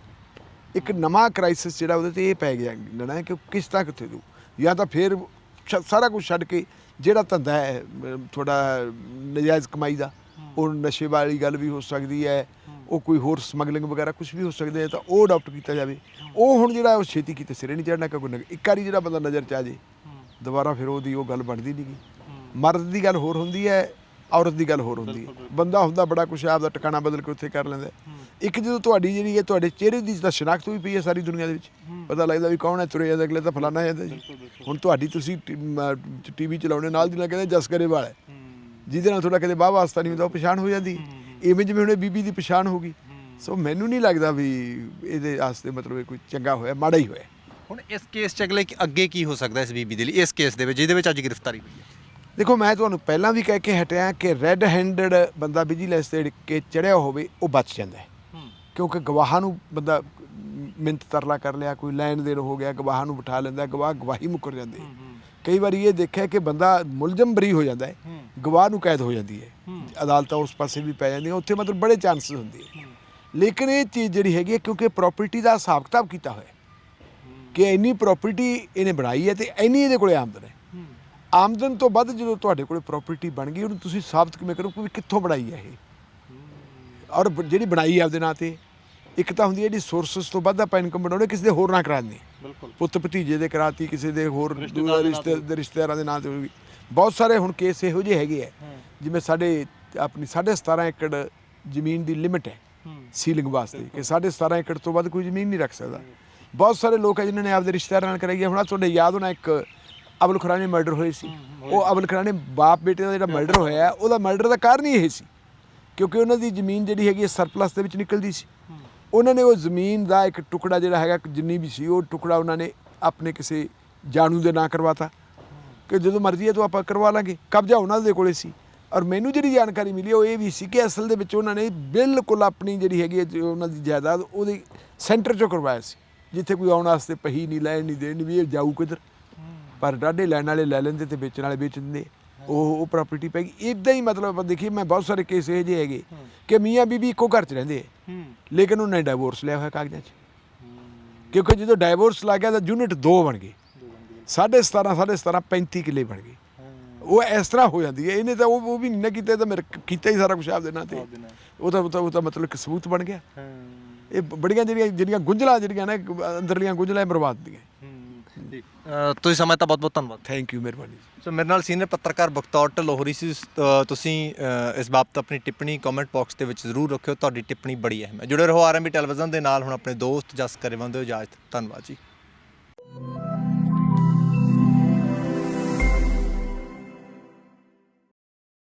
ਇੱਕ ਨਵਾਂ ਕ੍ਰਾਈਸਿਸ ਜਿਹੜਾ ਉਹਦੇ ਤੇ ਇਹ ਪੈ ਗਿਆ ਨਾ ਕਿ ਕਿਸ਼ਤਾਂ ਕਿੱਥੇ ਦੂ ਜਾਂ ਤਾਂ ਫਿਰ ਸਾਰਾ ਕੁਝ ਛੱਡ ਕੇ ਜਿਹੜਾ ਧੰਦਾ ਹੈ ਥੋੜਾ ਨਜਾਇਜ਼ ਕਮਾਈ ਦਾ ਉਹ ਨਸ਼ੇ ਵਾਲੀ ਗੱਲ ਵੀ ਹੋ ਸਕਦੀ ਹੈ ਉਹ ਕੋਈ ਹੋਰ ਸਮਗਲਿੰਗ ਵਗੈਰਾ ਕੁਝ ਵੀ ਹੋ ਸਕਦਾ ਹੈ ਤਾਂ ਉਹ ਅਡਾਪਟ ਕੀਤਾ ਜਾਵੇ। ਉਹ ਹੁਣ ਜਿਹੜਾ ਉਹ ਛੇਤੀ ਕਿਤੇ ਸਿਰੇ ਨਹੀਂ ਚੜਨਾ ਕਿਉਂਕਿ ਇੱਕ ਵਾਰੀ ਜਿਹੜਾ ਬੰਦਾ ਨਜ਼ਰ ਚ ਆ ਜੇ ਦੁਬਾਰਾ ਫਿਰ ਉਹਦੀ ਉਹ ਗੱਲ ਬਣਦੀ ਨਹੀਂ ਗੀ ਮਰਦ ਦੀ ਗੱਲ ਹੋਰ ਹੁੰਦੀ ਹੈ ਔਰਤ ਦੀ ਗੱਲ ਹੋਰ ਹੁੰਦੀ ਹੈ। ਬੰਦਾ ਹੁੰਦਾ ਬੜਾ ਕੁਛ ਆਪਦਾ ਟਿਕਾਣਾ ਬਦਲ ਕੇ ਉੱਥੇ ਕਰ ਲੈਂਦਾ। ਇੱਕ ਜਦੋਂ ਤੁਹਾਡੀ ਜਿਹੜੀ ਹੈ ਤੁਹਾਡੇ ਚਿਹਰੇ ਦੀ ਤਾਂ ਸ਼ਨਾਖਤ ਹੋਈ ਪਈ ਹੈ ਸਾਰੀ ਦੁਨੀਆ ਦੇ ਵਿੱਚ ਪਤਾ ਲੱਗਦਾ ਵੀ ਕੌਣ ਹੈ ਤੁਰੇ ਜਾਂਦਾ ਅਗਲੇ ਤਾਂ ਫਲਾਣਾ ਜਾਂਦਾ ਜੀ ਹੁਣ ਤੁਹਾਡੀ ਤੁਸੀਂ ਟੀਵੀ ਚਲਾਉਣੇ ਨਾਲ ਦੀ ਨਾਲ ਕਹਿੰਦੇ ਜਸ ਗਰੇਵਾਲ ਹੈ ਜਿਹਦੇ ਨਾਲ ਤੁਹਾਡਾ ਕਦੇ ਵਾਹ ਵਾਸਤਾ ਨਹੀਂ ਹੁੰਦਾ ਉਹ ਪਛਾਣ ਹੋ ਜਾਂਦੀ ਇਵੇਂ ਜਿਵੇਂ ਹੁਣੇ ਬੀਬੀ ਦੀ ਪਛਾਣ ਹੋ ਗਈ ਸੋ ਮੈਨੂੰ ਨਹੀਂ ਲੱਗਦਾ ਵੀ ਇਹਦੇ ਵਾਸਤੇ ਮਤਲਬ ਇਹ ਕੋਈ ਚੰਗਾ ਹੋਇਆ ਮਾੜਾ ਹੀ ਹੋਇਆ ਹੁਣ ਇਸ ਕੇਸ ਚ ਅਗਲੇ ਅੱਗੇ ਕੀ ਹੋ ਸਕਦਾ ਇਸ ਬੀਬੀ ਦੇ ਲਈ ਇਸ ਕੇਸ ਦੇ ਵਿੱਚ ਜਿਹਦੇ ਵਿੱਚ ਅੱਜ ਗ੍ਰਿਫਤਾਰੀ ਹੋਈ ਹੈ ਦੇਖੋ ਮੈਂ ਤੁਹਾਨੂੰ ਪਹਿਲਾਂ ਵੀ ਕਹਿ ਕੇ ਹਟਿਆ ਕਿ ਰੈੱਡ ਹੈਂਡਡ ਬੰਦਾ ਵਿਜੀਲੈਂਸ ਤੇ ਅੜ ਕੇ ਚੜਿਆ ਹੋਵੇ ਉਹ ਬਚ ਜਾਂਦਾ ਹੈ ਕਿਉਂਕਿ ਗਵਾਹਾਂ ਨੂੰ ਬੰਦਾ ਮਿੰਤ ਤਰਲਾ ਕਰ ਲਿਆ ਕੋਈ ਲੈਣ ਦੇਣ ਹੋ ਗਿਆ ਗਵਾਹਾਂ ਨੂੰ ਬਿਠਾ ਲੈਂਦਾ ਗਵਾਹ ਗਵਾਹੀ ਮੁੱਕਰ ਜਾਂਦੇ ਕਈ ਵਾਰੀ ਇਹ ਦੇਖਿਆ ਕਿ ਬੰਦਾ ਮੁਲਜ਼ਮ ਬਰੀ ਹੋ ਜਾਂਦਾ ਹੈ ਗਵਾਹ ਨੂੰ ਕੈਦ ਹੋ ਜਾਂਦੀ ਹੈ। ਅਦਾਲਤਾਂ ਉਸ ਪਾਸੇ ਵੀ ਪੈ ਜਾਂਦੀਆਂ ਉੱਥੇ ਮਤਲਬ ਬੜੇ ਚਾਂਸਸ ਹੁੰਦੇ ਹੈ। ਲੇਕਿਨ ਇਹ ਚੀਜ਼ ਜਿਹੜੀ ਹੈਗੀ ਹੈ ਕਿਉਂਕਿ ਪ੍ਰਾਪਰਟੀ ਦਾ ਹਿਸਾਬ ਕਿਤਾਬ ਕੀਤਾ ਹੋਇਆ ਕਿ ਇੰਨੀ ਪ੍ਰਾਪਰਟੀ ਇਹਨੇ ਬਣਾਈ ਹੈ ਤੇ ਇੰਨੀ ਇਹਦੇ ਕੋਲੇ ਆਮਦਨ ਹੈ। ਆਮਦਨ ਤੋਂ ਵੱਧ ਜਦੋਂ ਤੁਹਾਡੇ ਕੋਲੇ ਪ੍ਰਾਪਰਟੀ ਬਣ ਗਈ ਉਹਨੂੰ ਤੁਸੀਂ ਸਾਬਤ ਕਿਵੇਂ ਕਰੋ ਕਿ ਕਿੱਥੋਂ ਬਣਾਈ ਹੈ ਇਹ? ਔਰ ਜਿਹੜੀ ਬਣਾਈ ਹੈ ਆਪਦੇ ਨਾਂ ਤੇ ਇੱਕ ਤਾਂ ਹੁੰਦੀ ਹੈ ਜਿਹੜੀ ਸੋਰਸਸ ਤੋਂ ਵੱਧ ਆਪਾਂ ਇਨਕਮ ਬਣਾਉਣੇ ਕਿਸੇ ਦੇ ਹੋਰ ਨਾਂ ਕਰਾ ਦਿੰਦੇ ਬਿਲਕੁਲ। ਪੁੱਤ ਭਤੀਜੇ ਦੇ ਕਰਾਤੀ ਕਿਸੇ ਦੇ ਹੋਰ ਦੂਜੇ ਰਿਸ਼ਤੇ ਦੇ ਰਿਸ਼ਤੇਦਾਰਾਂ ਦੇ ਨਾਂ ਤੇ ਹੋਈ ਬਹੁਤ ਸਾਰੇ ਹੁਣ ਕੇਸ ਇਹੋ ਜਿਹੇ ਹੈਗੇ ਆ ਜਿਵੇਂ ਸਾਡੇ ਆਪਣੀ 17.5 ਏਕੜ ਜ਼ਮੀਨ ਦੀ ਲਿਮਿਟ ਹੈ ਸੀਲਿੰਗ ਵਾਸਤੇ ਕਿ 17.5 ਏਕੜ ਤੋਂ ਵੱਧ ਕੋਈ ਜ਼ਮੀਨ ਨਹੀਂ ਰੱਖ ਸਕਦਾ। ਬਹੁਤ ਸਾਰੇ ਲੋਕ ਹੈ ਜਿਨ੍ਹਾਂ ਨੇ ਆਪਦੇ ਰਿਸ਼ਤੇਦਾਰਾਂ ਨਾਲ ਕਰਾਈ ਹੈ ਹੁਣ ਤੁਹਾਡੇ ਯਾਦ ਹੋਣਾ ਇੱਕ ਅਬਲ ਖੁਰਾਨੇ ਮਰਡਰ ਹੋਏ ਸੀ। ਉਹ ਅਬਲ ਖੁਰਾਨੇ ਬਾਪ ਬੇਟੇ ਦਾ ਜਿਹੜਾ ਮਰਡਰ ਹੋਇਆ ਉਹਦਾ ਮਰਡਰ ਦਾ ਕਾਰਨ ਹੀ ਇਹ ਸੀ। ਕਿਉਂਕਿ ਉਹਨਾਂ ਦੀ ਜ਼ਮੀਨ ਜਿਹੜੀ ਹੈਗੀ ਸਰਪਲਸ ਦੇ ਵਿੱਚ ਨਿਕਲਦੀ ਸੀ। ਉਹਨਾਂ ਨੇ ਉਹ ਜ਼ਮੀਨ ਦਾ ਇੱਕ ਟੁਕੜਾ ਜਿਹੜਾ ਹੈਗਾ ਜਿੰਨੀ ਵੀ ਸੀ, ਉਹ ਟੁਕੜਾ ਉਹਨਾਂ ਨੇ ਆਪਣੇ ਕਿਸੇ ਜਾਣੂ ਦੇ ਨਾਂ ਕਰਵਾਤਾ। ਕਿ ਜਦੋਂ ਮਰਜ਼ੀ ਹੈ ਤਾਂ ਆਪਾਂ ਕਰਵਾ ਲਾਂਗੇ। ਕਬਜ਼ਾ ਉਹਨਾਂ ਦੇ ਕੋਲੇ ਸੀ। ਔਰ ਮੈਨੂੰ ਜਿਹੜੀ ਜਾਣਕਾਰੀ ਮਿਲੀ, ਉਹ ਇਹ ਵੀ ਸੀ ਕਿ ਅਸਲ ਦੇ ਵਿੱਚ ਉਹਨਾਂ ਨੇ ਬਿਲਕੁਲ ਆਪਣੀ ਜਿਹੜੀ ਹੈਗੀ ਹੈ ਉਹਨਾਂ ਦੀ ਜਾਇਦਾਦ, ਉਹਦੇ ਸੈਂਟਰ ਚੋਂ ਕਰਵਾਇਆ ਸੀ। ਜਿੱਥੇ ਕੋਈ ਆਉਣ ਵਾਸਤੇ ਪਹੀ ਨਹੀਂ, ਲੈਣ ਨਹੀਂ ਦੇਣ ਵੀ, ਇਹ ਜਾਊ ਕਿੱਧਰ? ਪਰ ਡਾਢੇ ਲੈਣ ਵਾਲੇ ਲੈ ਲੈਂਦੇ ਤੇ ਵੇਚਣ ਵਾਲੇ ਵੇਚ ਦਿੰਦੇ ਉਹ ਉਹ ਪ੍ਰਾਪਰਟੀ ਪੈ ਗਈ। ਇਦਾਂ ਹੀ ਮਤਲਬ ਆਪਾਂ ਦੇਖੀਏ ਮੈਂ ਬਹੁਤ ਸਾਰੇ ਕੇਸ ਇਹ ਜਿਹੇ ਹੈਗੇ ਕਿ ਮੀਆਂ ਬੀਬੀ ਇੱਕੋ ਘਰ 'ਚ ਰਹਿੰਦੇ ਆ। ਲੇਕਿਨ ਉਹਨੇ ਡਿਵੋਰਸ ਲਿਆ ਹੋਇਆ ਕਾਗਜ਼ਾਂ 'ਚ। ਕਿਉਂਕਿ ਜਦੋਂ ਡਿਵੋਰਸ ਲੱਗ ਗਿਆ ਤਾਂ ਯੂਨਿਟ 2 ਬਣ ਗਏ। 17.5 17.5 35 ਕਿੱਲੇ ਬਣ ਗਏ। ਉਹ ਇਸ ਤਰ੍ਹਾਂ ਹੋ ਜਾਂਦੀ ਹੈ। ਇਹਨੇ ਤਾਂ ਉਹ ਉਹ ਵੀ ਨਾ ਕੀਤਾ ਤਾਂ ਮੇਰੇ ਕੀਤਾ ਹੀ ਸਾਰਾ ਕੁਝ ਆਪਦੇ ਨਾਂ ਤੇ। ਉਹ ਤਾਂ ਉਹ ਤਾਂ ਮਤਲਬ ਇੱਕ ਸਬੂਤ ਬਣ ਗਿਆ। ਇਹ ਬੜੀਆਂ ਜਿਹੜੀਆਂ ਜਿਹੜੀਆਂ ਗੁੰਝਲਾਂ ਜਿਹੜੀਆਂ ਨੇ ਅੰਦਰਲੀਆਂ ਗੁੰਝਲਾਂ ਬਰਬਾਦ ਦੀਆਂ ਤੁਸੀਂ ਸਮਾਂ ਤਾਂ ਬਹੁਤ ਬਹੁਤ ਧੰਨਵਾਦ। ਥੈਂਕ ਯੂ ਮਿਹਰਬਾਨੀ ਸੋ ਮੇਰੇ ਨਾਲ ਸੀਨੀਅਰ ਪੱਤਰਕਾਰ ਬਖਤੌਰ ਢਿੱਲੋਂ ਹੋ ਰਹੀ ਸੀ ਅ, ਤੁਸੀਂ ਅ, ਇਸ ਬਾਬਤ ਆਪਣੀ ਟਿੱਪਣੀ ਕਮੈਂਟ ਬਾਕਸ ਦੇ ਵਿੱਚ ਜ਼ਰੂਰ ਰੱਖਿਓ ਤੁਹਾਡੀ ਟਿੱਪਣੀ ਬੜੀ ਅਹਿਮ ਹੈ। ਜੁੜੇ ਰਹੋ ਆਰਐਮਬੀ ਟੈਲੀਵਿਜ਼ਨ ਦੇ ਨਾਲ ਹੁਣ ਆਪਣੇ ਦੋਸਤ ਜਸ ਕਰੇ ਬੰਦੇ ਇਜਾਜ਼ਤ ਧੰਨਵਾਦ ਜੀ।